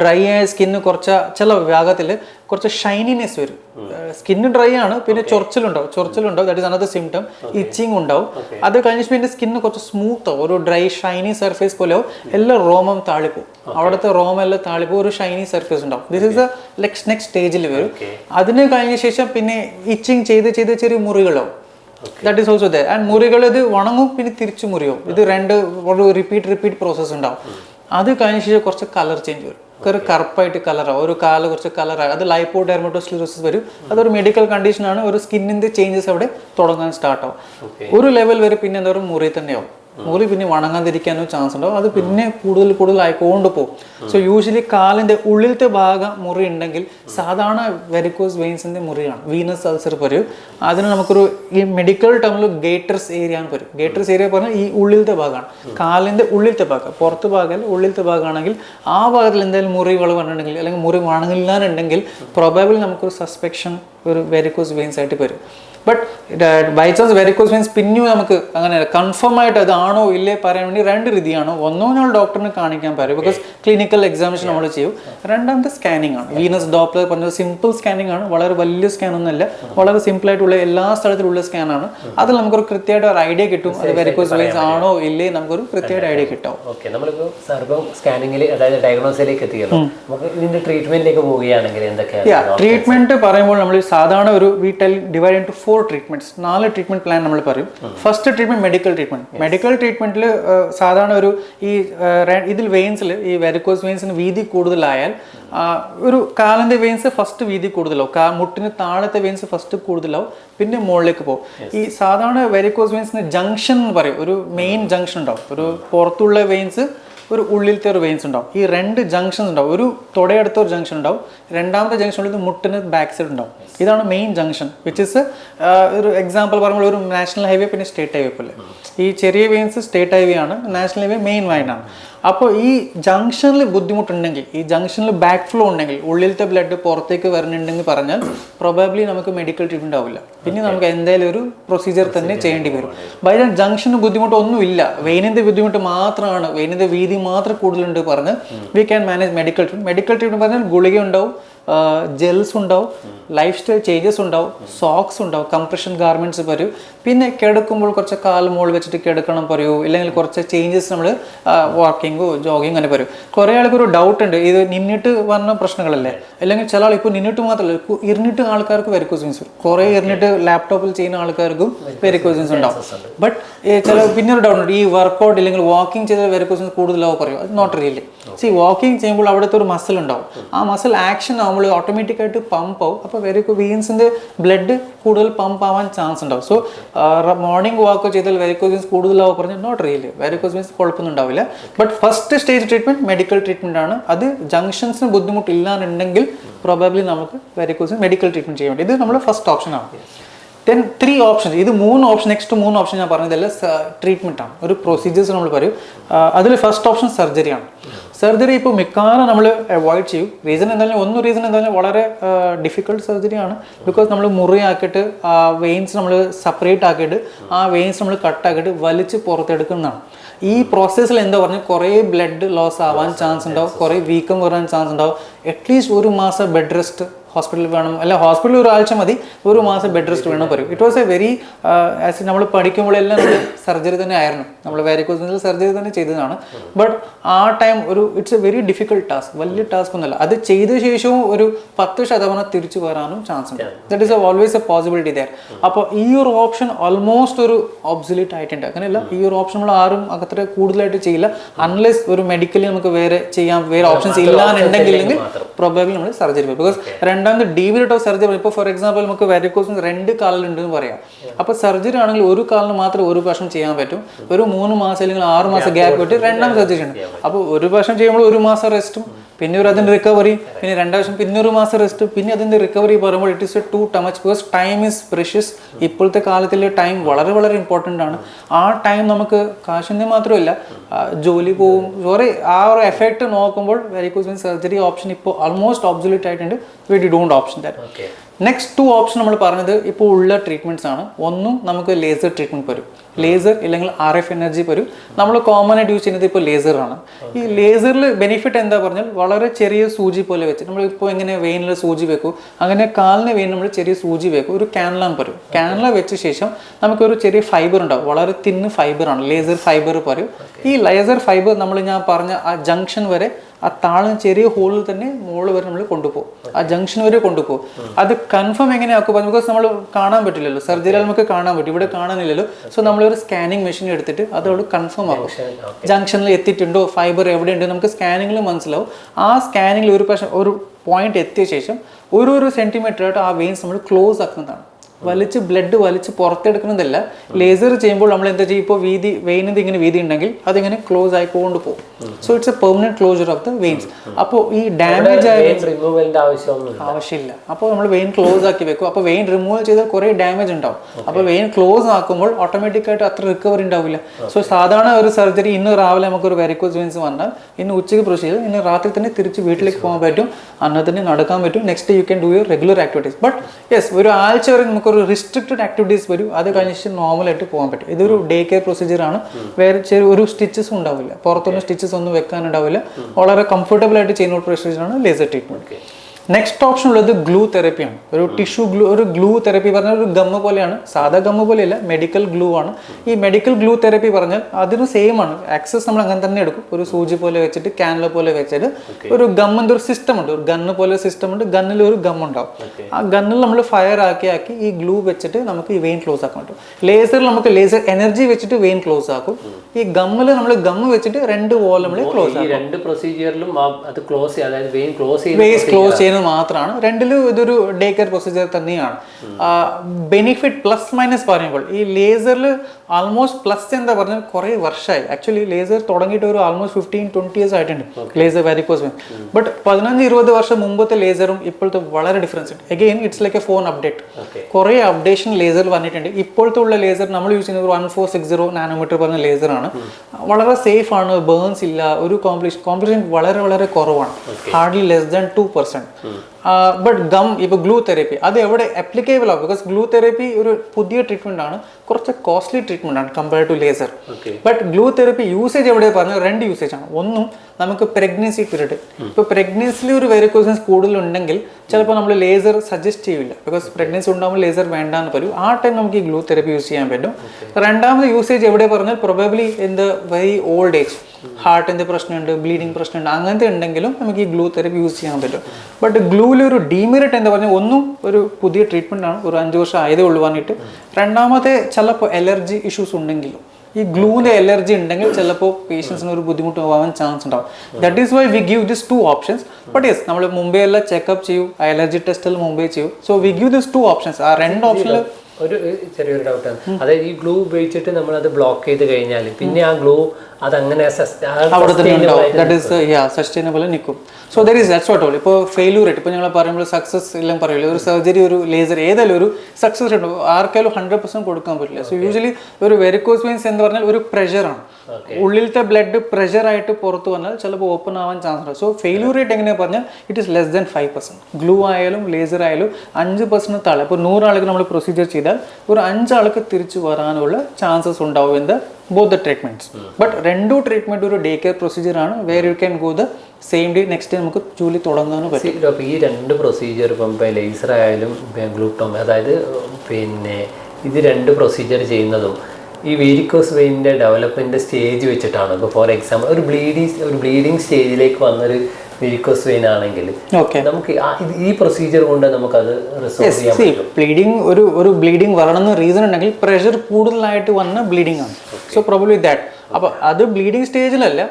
ഡ്രൈ ആയ സ്കിന്ന് കുറച്ച് ചില വിഭാഗത്തിൽ കുറച്ച് ഷൈനിനെസ് വരും. സ്കിന്ന് ഡ്രൈ ആണ് പിന്നെ ചൊറിച്ചിലുണ്ടാവും. ചൊറിച്ചിലുണ്ടാവും. That is another symptom itching ഉണ്ടാവും. അത് കഴിഞ്ഞ പിന്നെ സ്കിന്ന് കുറച്ച് സ്മൂത്ത് ആവും. ഒരു ഡ്രൈ ഷൈനി സർഫേസ് പോലെ ആവും. എല്ലാ റോമം താളിപ്പോവും അവിടുത്തെ റോമം എല്ലാം താളിപ്പോ ഒരു ഷൈനി സർഫേസ് ഉണ്ടാവും. This is a next next സ്റ്റേജിൽ വരും. അതിന് കഴിഞ്ഞ ശേഷം പിന്നെ ഇച്ചിങ് ചെയ്ത് ചെയ്ത് ചെറിയ മുറികളാവും that is also there and മുറികൾ ഇത് ഉണങ്ങും പിന്നെ തിരിച്ചു മുറിയും. ഇത് രണ്ട് റിപ്പീറ്റ് റിപ്പീറ്റ് പ്രോസസ് ഉണ്ടാവും. അത് കഴിഞ്ഞ ശേഷം കുറച്ച് കളർ ചേഞ്ച് വരും. ഒരു കറുപ്പായിട്ട് കളറാവും ഒരു കാൽ കുറച്ച് കളറാകും അത് ലൈപ്പോ ഡെർമറ്റോസ്ലിറോസിസ് വരും. അതൊരു മെഡിക്കൽ കണ്ടീഷനാണ് ഒരു സ്കിന്നിന്റെ ചേഞ്ചസ് അവിടെ തുടങ്ങാൻ സ്റ്റാർട്ട് ആവും. ഒരു ലെവൽ വരെ പിന്നെ എന്താ പറയുക മുറി തന്നെയാവും മുറി പിന്നെ വണങ്ങാതിരിക്കാനോ ചാൻസ് ഉണ്ടാവും. അത് പിന്നെ കൂടുതൽ കൂടുതൽ ആയിക്കൊണ്ട് പോകും സോ യൂഷ്വലി കാലിന്റെ ഉള്ളിലത്തെ ഭാഗം മുറി ഉണ്ടെങ്കിൽ സാധാരണ വെരിക്കോസ് വെയിൻസിന്റെ മുറിയാണ്. വീനസ് അൾസർ പറയും അതിന് നമുക്കൊരു ഈ മെഡിക്കൽ ടേമിൽ ഗേറ്റർസ് ഏരിയ എന്ന് പറയും. ഗേറ്റർസ് ഏരിയ പറഞ്ഞാൽ ഈ ഉള്ളിലത്തെ ഭാഗമാണ്. കാലിന്റെ ഉള്ളിലത്തെ ഭാഗം. പുറത്ത് ഭാഗം ഉള്ളിലത്തെ ഭാഗമാണെങ്കിൽ ആ ഭാഗത്തിൽ എന്തെങ്കിലും മുറികൾ വന്നിട്ടുണ്ടെങ്കിൽ അല്ലെങ്കിൽ മുറി വണങ്ങില്ലാന്നുണ്ടെങ്കിൽ പ്രൊബാബിൾ നമുക്കൊരു സസ്പെക്ഷൻ ഒരു വെരിക്കോസ് വെയിൻസ് ആയിട്ട് വരും. But by chance varicose veins പിന്നെയും നമുക്ക് അങ്ങനെ കൺഫേം ആയിട്ട് അതാണോ ഇല്ലേ പറയാൻ വേണ്ടി രണ്ട് രീതിയാണ്. ഒന്നോ നമ്മൾ ഡോക്ടറിനെ കാണിക്കാൻ പറയും. ബിക്കോസ് ക്ലിനിക്കൽ എക്സാമിനേഷൻ നമ്മൾ ചെയ്യും. രണ്ടാമത്തെ സ്കാനിങ് ആണ്. വീനസ് ഡോപ്ലർ പറഞ്ഞത് സിമ്പിൾ സ്കാനിങ് ആണ്. വളരെ വലിയ സ്കാൻ ഒന്നുമല്ല. വളരെ സിമ്പിൾ ആയിട്ടുള്ള എല്ലാ സ്ഥലത്തിലുള്ള സ്കാൻ ആണ്. അതിൽ നമുക്കൊരു കൃത്യമായിട്ട് ഒരു ഐഡിയ കിട്ടും. അത് വെരിക്കോസ് വെയിൻസ് ആണോ ഇല്ലേ നമുക്കൊരു കൃത്യമായിട്ട് ഐഡിയ കിട്ടും. ഓക്കെ നമ്മളിപ്പോൾ സർവം സ്കാനിങ്ങിൽ അതായത് ഡയഗ്നോസിലേക്ക് എത്തിയല്ലോ. നമുക്ക് ഇതിന്റെ ട്രീറ്റ്മെന്റിലേക്ക് പോവുകയാണെങ്കിൽ എന്തൊക്കെയാണ് ട്രീറ്റ്മെന്റ് പറയുമ്പോൾ നമ്മൾ സാധാരണ ഒരു we tell divide into four treatments നാല് ട്രീറ്റ്മെന്റ് പ്ലാൻ നമ്മൾ പറയും. First treatment medical treatment medical ട്രീറ്റ്മെന്റിൽ സാധാരണ ഒരു ഈ ഇതിൽ വെയിൻസിൽ ഈ വെരിക്കോസ് വെയിൻസിന് വീതി കൂടുതലായാൽ ഒരു കാലിന്റെ വെയിൻസ് ഫസ്റ്റ് വീതി കൂടുതലാവും. കാ മുട്ടിന് താഴത്തെ വെയിൻസ് ഫസ്റ്റ് കൂടുതലാവും. പിന്നെ മുകളിലേക്ക് പോകും. ഈ സാധാരണ വെരിക്കോസ് വെയിൻസിന് ജംഗ്ഷൻ എന്ന് പറയും. ഒരു മെയിൻ ജംഗ്ഷൻ ഉണ്ടാവും. ഒരു പുറത്തുള്ള വെയിൻസ് ഒരു ഉള്ളിലത്തെ ഒരു വെയിൻസ് ഉണ്ടാവും. ഈ രണ്ട് ജംഗ്ഷൻസ് ഉണ്ടാവും. ഒരു തൊടയടുത്ത ഒരു ജംഗ്ഷൻ ഉണ്ടാവും. രണ്ടാമത്തെ ജംഗ്ഷൻ ഉള്ളത് മുട്ടിന് ബാക്ക് സൈഡ് ഉണ്ടാവും. ഇതാണ് മെയിൻ ജംഗ്ഷൻ വിച്ച് ഇസ് ഒരു എക്സാമ്പിൾ പറയുമ്പോൾ ഒരു നാഷണൽ ഹൈവേ പിന്നെ സ്റ്റേറ്റ് ഹൈവേ പോലെ. ഈ ചെറിയ വെയിൻസ് സ്റ്റേറ്റ് ഹൈവേ ആണ്. നാഷണൽ ഹൈവേ മെയിൻ വൈനാണ് അപ്പോൾ ഈ ജംഗ്ഷനിൽ ബുദ്ധിമുട്ടുണ്ടെങ്കിൽ ഈ ജംഗ്ഷനിൽ ബാക്ക് ഫ്ലോ ഉണ്ടെങ്കിൽ ഉള്ളിലത്തെ ബ്ലഡ് പുറത്തേക്ക് വരുന്നുണ്ടെങ്കിൽ പറഞ്ഞാൽ പ്രൊബാബ്ലി നമുക്ക് മെഡിക്കൽ ട്രീറ്റ്മെന്റ് ആവില്ല. പിന്നെ നമുക്ക് എന്തായാലും ഒരു പ്രൊസീജിയർ തന്നെ ചെയ്യേണ്ടി വരും. ബൈ ദ ജംഗ്ഷന് ബുദ്ധിമുട്ടൊന്നുമില്ല. വെയിനിന്റെ ബുദ്ധിമുട്ട് മാത്രമാണ്. വെയിനിന്റെ വീതി മാത്രം കൂടുതലുണ്ട് പറഞ്ഞ് we can manage medical treatment medical treatment പറഞ്ഞാൽ ഗുളിക ഉണ്ടാവും ജെൽസ് ഉണ്ടാവും ലൈഫ് സ്റ്റൈൽ ചേഞ്ചസ് ഉണ്ടാവും സോക്സ് ഉണ്ടാവും കംപ്രഷൻ ഗാർമെന്റ്സ് വരും. പിന്നെ കിടക്കുമ്പോൾ കുറച്ച് കാൽ മോൾ വെച്ചിട്ട് കിടക്കണം പറയൂ ഇല്ലെങ്കിൽ കുറച്ച് ചേഞ്ചസ് നമ്മൾ വാക്കിങ്ങോ ജോഗിങ് അങ്ങനെ പറയും. കുറേ ആൾക്ക് ഒരു ഡൗട്ട് ഉണ്ട്. ഇത് നിന്നിട്ട് വന്ന പ്രശ്നങ്ങളല്ലേ? അല്ലെങ്കിൽ ചില ആൾ ഇപ്പോൾ നിന്നിട്ട് മാത്രമല്ല ഇരുന്നിട്ട് ആൾക്കാർക്ക് വെരിക്കോസിൻസ് വരും. കുറേ ഇരുന്നിട്ട് ലാപ്ടോപ്പിൽ ചെയ്യുന്ന ആൾക്കാർക്കും വെരിക്കോസിൻസ് ഉണ്ടാവും. ബട്ട് ചില പിന്നെ ഒരു ഡൗട്ട് ഉണ്ട്. ഈ വർക്കൗട്ട് ഇല്ലെങ്കിൽ വാക്കിംഗ് ചെയ്ത വെരിക്കോസിൻസ് കൂടുതലാവും പറയും? അത് നോട്ട് റിയലി സി വാക്കിംഗ് ചെയ്യുമ്പോൾ അവിടുത്തെ ഒരു മസിൽ ഉണ്ടാവും. ആ മസിൽ ആക്ഷൻ ആകുമ്പോൾ ഓട്ടോമാറ്റിക് ആയിട്ട് പമ്പ് ആവും. അപ്പോൾ വെരിക്കോ വീൻസിന്റെ ബ്ലഡ് കൂടുതൽ പമ്പ് ആവാൻ ചാൻസ് ഉണ്ടാവും. സോ മോർണിംഗ് വാക്ക് ചെയ്താൽ വെരിക്കോസിൻസ് കൂടുതലാവും പറഞ്ഞാൽ നോട്ട് റിയലി വെരിക്കോസിൻസ് കുഴപ്പമൊന്നും ഉണ്ടാവില്ല. But first stage treatment medical treatment ആണ്. അത് ജംഗ്ഷൻസിന് ബുദ്ധിമുട്ടില്ലാന്നുണ്ടെങ്കിൽ പ്രോബബ്ലി നമുക്ക് വെരിക്കോസ് മെഡിക്കൽ ട്രീറ്റ്മെന്റ് ചെയ്യാൻ വേണ്ടി. ഇത് നമ്മൾ ഫസ്റ്റ് ഓപ്ഷൻ ആണ്. ദെൻ ത്രീ ഓപ്ഷൻസ് ഇത് മൂന്ന് ഓപ്ഷൻ നെക്സ്റ്റ് മൂന്ന് ഓപ്ഷൻ ഞാൻ പറഞ്ഞതല്ല ട്രീറ്റ്മെന്റാണ് ഒരു പ്രൊസീജിയേഴ്സ് നമ്മൾ പറയും. അതിൽ ഫസ്റ്റ് ഓപ്ഷൻ സർജറിയാണ് സർജറി ഇപ്പോൾ മിക്കവാറും നമ്മൾ അവോയ്ഡ് ചെയ്യും. റീസൺ എന്തായാലും ഒന്ന് റീസൺ എന്തായാലും വളരെ ഡിഫിക്കൾട്ട് സർജറിയാണ് ബിക്കോസ് നമ്മൾ മുറിയാക്കിയിട്ട് ആ വെയിൻസ് നമ്മൾ സെപ്പറേറ്റ് ആക്കിയിട്ട് ആ വെയിൻസ് നമ്മൾ കട്ടാക്കിയിട്ട് വലിച്ച് പുറത്തെടുക്കുന്നതാണ്. ഈ പ്രോസസ്സിൽ എന്താ പറഞ്ഞാൽ കുറേ ബ്ലഡ് ലോസ് ആവാൻ ചാൻസ് ഉണ്ടാവും കുറേ വീക്കം വരാൻ ചാൻസ് ഉണ്ടാവും. അറ്റ്ലീസ്റ്റ് ഒരു മാസം ബെഡ് റെസ്റ്റ് ഹോസ്പിറ്റലിൽ വേണം. അല്ല ഹോസ്പിറ്റലിൽ ഒരാഴ്ച മതി. ഒരു മാസം ബെഡ് റെസ്റ്റ് വേണം പറയും. It was a very as നമ്മൾ പഠിക്കുമ്പോഴെല്ലാം നമ്മൾ സർജറി തന്നെ ആയിരുന്നു. നമ്മൾ വാരിക്കോസിൽ സർജറി തന്നെ ചെയ്തതാണ്. ബട്ട് ആ ടൈം ഒരു it's a very difficult task വലിയ ടാസ്ക് ഒന്നുമല്ല. അത് ചെയ്ത ശേഷവും ഒരു പത്ത് ശതമാനം തിരിച്ചു വരാനും ചാൻസ് ഉണ്ട്. That is always a possibility there അപ്പോൾ ഈ ഒരു ഓപ്ഷൻ ഓൾമോസ്റ്റ് ഒരു ഒബ്സൊലീറ്റ് ആയിട്ടുണ്ട്. അങ്ങനെയല്ല. ഈ ഒരു ഓപ്ഷൻ നമ്മൾ ആരും അത്ര കൂടുതലായിട്ട് ചെയ്യില്ല. അൺലെസ് ഒരു മെഡിക്കലി നമുക്ക് വേറെ ചെയ്യാൻ വേറെ ഓപ്ഷൻസ് ഇല്ലാന്നുണ്ടെങ്കിൽ പ്രോബബ്ലി നമ്മൾ സർജറി ബിക്കോസ് രണ്ടാമത് ഓഫ് സർജറി ഇപ്പോൾ ഫോർ എക്സാമ്പിൾ നമുക്ക് വാരിക്കോസ് രണ്ട് കാലിലുണ്ട് എന്ന് പറയാം. അപ്പോൾ സർജറി ആണെങ്കിൽ ഒരു കാലിന് മാത്രം ഒരു പ്രാവശ്യം ചെയ്യാൻ പറ്റും. ഒരു മൂന്ന് മാസം അല്ലെങ്കിൽ ആറ് മാസം ഗ്യാപ്പ് വിട്ട് രണ്ടാം സർജറി ചെയ്യണം. അപ്പോൾ ഒരു പ്രാവശ്യം ചെയ്യുമ്പോൾ ഒരു മാസം റെസ്റ്റും പിന്നെ ഒരു അതിന്റെ റിക്കവറി പിന്നെ രണ്ടാവശ്യം പിന്നെ ഒരു മാസം റെസ്റ്റ് പിന്നെ അതിന്റെ റിക്കവറി പറയുമ്പോൾ it is a to touch because time is precious ഇപ്പോഴത്തെ കാലത്തിൽ ടൈം വളരെ വളരെ ഇമ്പോർട്ടന്റ് ആണ്. ആ ടൈം നമുക്ക് കാശിന്റെ മാത്രമല്ല ജോലി പോവും. സോറി ആ ഒരു എഫക്റ്റ് നോക്കുമ്പോൾ വെരിക്കോസ് സർജറി ഓപ്ഷൻ ഇപ്പോൾ ഓൾമോസ്റ്റ് ഒബ്സൊല്യൂട്ട് ആയിട്ടുണ്ട്. Don't option that next two option നമ്മൾ പറഞ്ഞത് ഇപ്പോൾ ഉള്ള ട്രീറ്റ്മെന്റ്സ് ആണ്. ഒന്നും നമുക്ക് ലേസർ ട്രീറ്റ്മെന്റ് വരും. ലേസർ ഇല്ലെങ്കിൽ ആർ എഫ് എനർജി ഒരു നമ്മൾ കോമൺ ആയിട്ട് യൂസ് ചെയ്യുന്നത് ഇപ്പോൾ ലേസറാണ് ഈ ലേസറിൽ ബെനിഫിറ്റ് എന്താ പറഞ്ഞാൽ വളരെ ചെറിയ സൂചി പോലെ വെച്ച് നമ്മൾ ഇപ്പോൾ എങ്ങനെ വെയിനിൽ സൂചി വെക്കും. അങ്ങനെ കാലിന് വെയിൻ നമ്മൾ ചെറിയ സൂചി വെക്കും. ഒരു കാനലാൻ പറയും. കാനല വെച്ച ശേഷം നമുക്കൊരു ചെറിയ ഫൈബർ ഉണ്ടാവും. വളരെ തിന്ന് ഫൈബറാണ് ലേസർ ഫൈബർ പറയും. ഈ ലേസർ ഫൈബർ നമ്മൾ ഞാൻ പറഞ്ഞ ആ ജംഗ്ഷൻ വരെ ആ താളിന് ചെറിയ ഹോളിൽ തന്നെ മുകളിൽ വരെ നമ്മൾ കൊണ്ടുപോകും. ആ ജംഗ്ഷൻ വരെ കൊണ്ടുപോകും. അത് കൺഫേം എങ്ങനെയാക്കും? ബിക്കോസ് നമ്മൾ കാണാൻ പറ്റില്ലല്ലോ. സർജറിയിൽ നമുക്ക് കാണാൻ പറ്റും. ഇവിടെ കാണാനില്ലല്ലോ. സോ നമ്മളൊരു സ്കാനിങ് മെഷീൻ എടുത്തിട്ട് അതോട് കൺഫേം ആകും ജംഗ്ഷനിൽ എത്തിയിട്ടുണ്ടോ? ഫൈബർ എവിടെ എവിടെയുണ്ടോ? നമുക്ക് സ്കാനിങ്ങിൽ മനസ്സിലാവും. ആ സ്കാനിങ്ങിൽ ഒരു പക്ഷേ ഒരു പോയിന്റ് എത്തിയ ശേഷം ഓരോരോ ആയിട്ട് ആ വെയിൻസ് നമ്മൾ ക്ലോസ് ആക്കുന്നതാണ്. വലിച്ച് ബ്ലഡ് വലിച്ച് പുറത്തെടുക്കുന്നതല്ല ലേസർ ചെയ്യുമ്പോൾ നമ്മൾ എന്താ ചെയ്യും? ഇപ്പോൾ വീതി വെയിനിത് ഇങ്ങനെ വീതി ഉണ്ടെങ്കിൽ അതിങ്ങനെ ക്ലോസ് ആയി ആയിക്കൊണ്ട് പോകും so it's a permanent closure of the veins അപ്പോൾ ഈ ഡാമേജ് ആയ ആവശ്യമില്ല. അപ്പോൾ നമ്മൾ വെയിൻ ക്ലോസ് ആക്കി വെക്കും. അപ്പോൾ വെയിൻ റിമൂവ് ചെയ്താൽ കുറേ ഡാമേജ് ഉണ്ടാവും. അപ്പോൾ വെയിൻ ക്ലോസ് ആക്കുമ്പോൾ ഓട്ടോമാറ്റിക്കായിട്ട് അത്ര റിക്കവറി ഉണ്ടാവില്ല. സോ സാധാരണ ഒരു സർജറി ഇന്ന് രാവിലെ നമുക്ക് ഒരു വെരിക്കോസ് വെയിൻസ് വന്നാൽ ഇന്ന് ഉച്ചയ്ക്ക് പ്രൊസീജർ ഇന്ന് രാത്രി തന്നെ തിരിച്ച് വീട്ടിലേക്ക് പോകാൻ പറ്റും. അന്ന് തന്നെ നടക്കാൻ പറ്റും. Next you can do your regular activities but yes ഒരു ആഴ്ച വരെ നമുക്കൊരു റിസ്ട്രിക്റ്റഡ് ആക്ടിവിറ്റീസ് വരും. അത് കഴിഞ്ഞിട്ട് നോർമലായിട്ട് പോകാൻ പറ്റും. ഇതൊരു ഡേ കെയർ പ്രൊസീജിയർ ആണ്. വേറെ ചെറിയ ഒരു സ്റ്റിച്ചസും ഉണ്ടാവില്ല. പുറത്തൊന്നും സ്റ്റിച്ചസ് ഒന്നും വെക്കാനുണ്ടാവില്ല. വളരെ കംഫർട്ടബിൾ ആയിട്ട് ചെയ്യുന്ന ഒരു പ്രൊസീജിയർ ആണ് ലേസർ ട്രീറ്റ്മെന്റ് നെക്സ്റ്റ് ഓപ്ഷൻ ഉള്ളത് ഗ്ലൂ തെറപ്പിയാണ് ഒരു ടിഷ്യൂ ഗ്ലൂ ഒരു ഗ്ലൂ തെറപ്പി പറഞ്ഞാൽ ഒരു ഗമ്മ പോലെയാണ്. സാധാ ഗമ്മ പോലെയല്ല മെഡിക്കൽ ഗ്ലൂ ആണ്. ഈ മെഡിക്കൽ ഗ്ലൂ തെറപ്പി പറഞ്ഞാൽ അതിന് സെയിം ആണ്. ആക്സസ് നമ്മൾ അങ്ങനെ തന്നെ എടുക്കും. ഒരു സൂചി പോലെ വെച്ചിട്ട് ക്യാനല പോലെ വെച്ചിട്ട് ഒരു ഗമ്മിന്റെ ഒരു സിസ്റ്റം ഉണ്ട്. ഒരു ഗണ്ണ് പോലെ സിസ്റ്റം ഉണ്ട്. ഗണ്ണിൽ ഒരു ഗം ഉണ്ടാവും. ആ ഗണ്ണിൽ നമ്മൾ ഫയർ ആക്കി ആക്കി ഈ ഗ്ലൂ വെച്ചിട്ട് നമുക്ക് ഈ വെയിൻ ക്ലോസ് ആക്കാൻ പറ്റും. ലേസറിൽ നമുക്ക് ലേസർ എനർജി വെച്ചിട്ട് വെയിൻ ക്ലോസ് ആക്കും. ഈ ഗമ്മിൽ നമ്മൾ ഗമ്മ് വെച്ചിട്ട് രണ്ട് വോൾ നമ്മൾ ക്ലോസ് ആക്കും. രണ്ട് പ്രൊസീജിയറിലും അത് ക്ലോസ് ചെയ്യാൻ അതായത് വെയിൻ ക്ലോസ് ചെയ്യുന്നത് മാത്രമാണ്. രണ്ടിലും ഇതൊരു ഡേ കെയർ പ്രൊസീജിയർ തന്നെയാണ്. ബെനിഫിറ്റ് പ്ലസ് മൈനസ് പറയുമ്പോൾ ഈ ലേസറിൽ ആൾമോസ്റ്റ് പ്ലസ് എന്താ പറഞ്ഞാൽ കുറേ വർഷമായി ആക്ച്വലി ലേസർ തുടങ്ങിയിട്ട് ഒരു ആൾമോസ്റ്റ് ഫിഫ്റ്റീൻ ട്വന്റി ഇയേഴ്സ് ആയിട്ടുണ്ട് ലേസർ വാരിക്കോസ് വെയിൻ ബട്ട് പതിനഞ്ച് ഇരുപത് വർഷം മുമ്പത്തെ ലേസറും ഇപ്പോഴത്തെ വളരെ ഡിഫറൻസ് ഉണ്ട്. Again it's like a phone update കുറേ അപ്ഡേഷൻ ലേസർ വന്നിട്ടുണ്ട്. ഇപ്പോഴത്തെ ഉള്ള ലേസർ നമ്മൾ യൂസ് ചെയ്യുന്ന ഒരു one four six zero nanometer പറഞ്ഞ ലേസറാണ് വളരെ സേഫ് ആണ് ബേൺസ് ഇല്ല ഒരു കോംപ്ലിക്കേഷൻ കോംപ്ലിക്കേഷൻ വളരെ വളരെ കുറവാണ്. Hardly less than two percent but gum ഇപ്പോൾ ഗ്ലൂ തെറപ്പി അത് എവിടെ അപ്ലിക്കേബിൾ ആവും? ബിക്കോസ് ഗ്ലൂ തെറപ്പി ഒരു പുതിയ ട്രീറ്റ്മെന്റ് ആണ്. കുറച്ച് കോസ്റ്റ്ലി ട്രീറ്റ്മെന്റ് ആണ് compared to laser. But glue therapy usage എവിടെ പറഞ്ഞാൽ രണ്ട് യൂസേജ് ആണ്. ഒന്നും നമുക്ക് പ്രഗ്നൻസി പീരീഡ് ഇപ്പോൾ പ്രഗ്നൻസിയിൽ ഒരു വെരിക്കോസൻസ് കൂടുതലുണ്ടെങ്കിൽ ചിലപ്പോൾ നമ്മൾ ലേസർ സജസ്റ്റ് ചെയ്യില്ല ബിക്കോസ് പ്രഗ്നൻസി ഉണ്ടാകുമ്പോൾ ലേസർ വേണ്ടാന്ന് പറയും. ആ ടൈം നമുക്ക് ഈ ഗ്ലൂ തെറപ്പി യൂസ് ചെയ്യാൻ പറ്റും. രണ്ടാമത് യൂസേജ് എവിടെ പറഞ്ഞാൽ probably in the very old age ഹാർട്ടിന്റെ പ്രശ്നമുണ്ട് ബ്ലീഡിങ് പ്രശ്നമുണ്ട് അങ്ങനത്തെ ഉണ്ടെങ്കിലും നമുക്ക് ഈ ഗ്ലൂ തെറപ്പി യൂസ് ചെയ്യാൻ പറ്റും. ബട്ട് ഗ്ലൂവിൽ ഒരു ഡീമെറിറ്റ് എന്താ പറഞ്ഞാൽ ഒന്നും ഒരു പുതിയ ട്രീറ്റ്മെന്റ് ആണ്. ഒരു അഞ്ച് വർഷം ആയതേ ഉള്ളൂ പറഞ്ഞിട്ട്. രണ്ടാമത്തെ ചിലപ്പോൾ എലർജി ഇഷ്യൂസ് ഉണ്ടെങ്കിലും ഈ ഗ്ലൂവിന്റെ എലർജി ഉണ്ടെങ്കിൽ ചിലപ്പോൾ പേഷ്യൻസിന് ഒരു ബുദ്ധിമുട്ട് പോകാൻ ചാൻസ് ഉണ്ടാവും. That is why we give this two options but yes നമ്മൾ മുമ്പേ എല്ലാം ചെക്കപ്പ് ചെയ്യും ചെയ്യൂ അലർജി ടെസ്റ്റിൽ മുംബൈ ചെയ്യും. So we give this two options ആ രണ്ട് ഓപ്ഷനിൽ ഒരു ചെറിയൊരു ഡൗട്ടാണ് അതായത് ഈ ഗ്ലൂ ഉപയോഗിച്ചിട്ട് നമ്മൾ അത് ബ്ലോക്ക് ചെയ്ത് കഴിഞ്ഞാൽ പിന്നെ ആ ഗ്ലൂ അതങ്ങനെ അവിടെ തന്നെ ഉണ്ടാവും. ദാറ്റ് ഈസ് യാ സസ്റ്റൈനബിൾ നിൽക്കും. So there is that's what all ഇപ്പോൾ ഫെയിലൂർ റേറ്റ് ഇപ്പോൾ ഞങ്ങൾ പറയുമ്പോൾ സക്സസ് എല്ലാം പറയില്ല? ഒരു സർജറി ഒരു ലേസർ ഏതായാലും ഒരു സക്സസ് ഉണ്ട്. ആർക്കായാലും ഹൺഡ്രഡ് പെർസെന്റ് കൊടുക്കാൻ പറ്റില്ല. സോ യൂഷ്വലി ഒരു വെരിക്കോസ് വെയിൻസ് എന്ന് പറഞ്ഞാൽ ഒരു പ്രഷറാണ് ഉള്ളിലത്തെ ബ്ലഡ് പ്രഷർ ആയിട്ട് പുറത്ത് വന്നാൽ ചിലപ്പോൾ ഓപ്പൺ ആവാൻ ചാൻസ് ഉണ്ട്. സോ ഫെയിലൂർ റേറ്റ് എങ്ങനെയാ പറഞ്ഞാൽ it is less than five percent glue ആയാലും ലേസർ ആയാലും അഞ്ച് പെർസെന്റ് താഴെ ഇപ്പോൾ നൂറാൾക്ക് നമ്മൾ പ്രൊസീജിയർ ചെയ്താൽ ഒരു അഞ്ചാൾക്ക് തിരിച്ചു വരാനുള്ള ചാൻസസ് ഉണ്ടാവും. In the both the treatments but രണ്ടു ട്രീറ്റ്മെന്റ് ഒരു ഡേ കെയർ പ്രൊസീജിയർ ആണ് where you can go the same day next day നമുക്ക് ജോലി തുടങ്ങാനും പറ്റും. ഡോക്ടർ, ഈ രണ്ട് പ്രൊസീജിയർ ഇപ്പം ലേസർ ആയാലും ഗ്ലൂട്ടോം അതായത് പിന്നെ ഇത് രണ്ട് പ്രൊസീജിയർ ചെയ്യുന്നതും ഈ വേരിക്കോസ് വെയിന്റെ ഡെവലപ്മെന്റ് സ്റ്റേജ് വെച്ചിട്ടാണ്. ഇപ്പോൾ ഫോർ എക്സാമ്പിൾ ഒരു ബ്ലീഡിങ് ഒരു ബ്ലീഡിങ് സ്റ്റേജിലേക്ക് വന്നൊരു വേരിക്കോസ് വെയിൻ ആണെങ്കിൽ ഓക്കെ നമുക്ക് ഈ പ്രൊസീജിയർ കൊണ്ട് നമുക്കത് റിസോൾവ് ചെയ്യാൻ പറ്റും. ബ്ലീഡിങ് ഒരു ഒരു ബ്ലീഡിങ് വരണമെന്ന് റീസൺ ഉണ്ടെങ്കിൽ പ്രഷർ കൂടുതലായിട്ട് വന്ന ബ്ലീഡിങ് ആണ്. സോ പ്രോബ്ലി ദാറ്റ് അപ്പോൾ അത് ബ്ലീഡിങ് സ്റ്റേജിലല്ല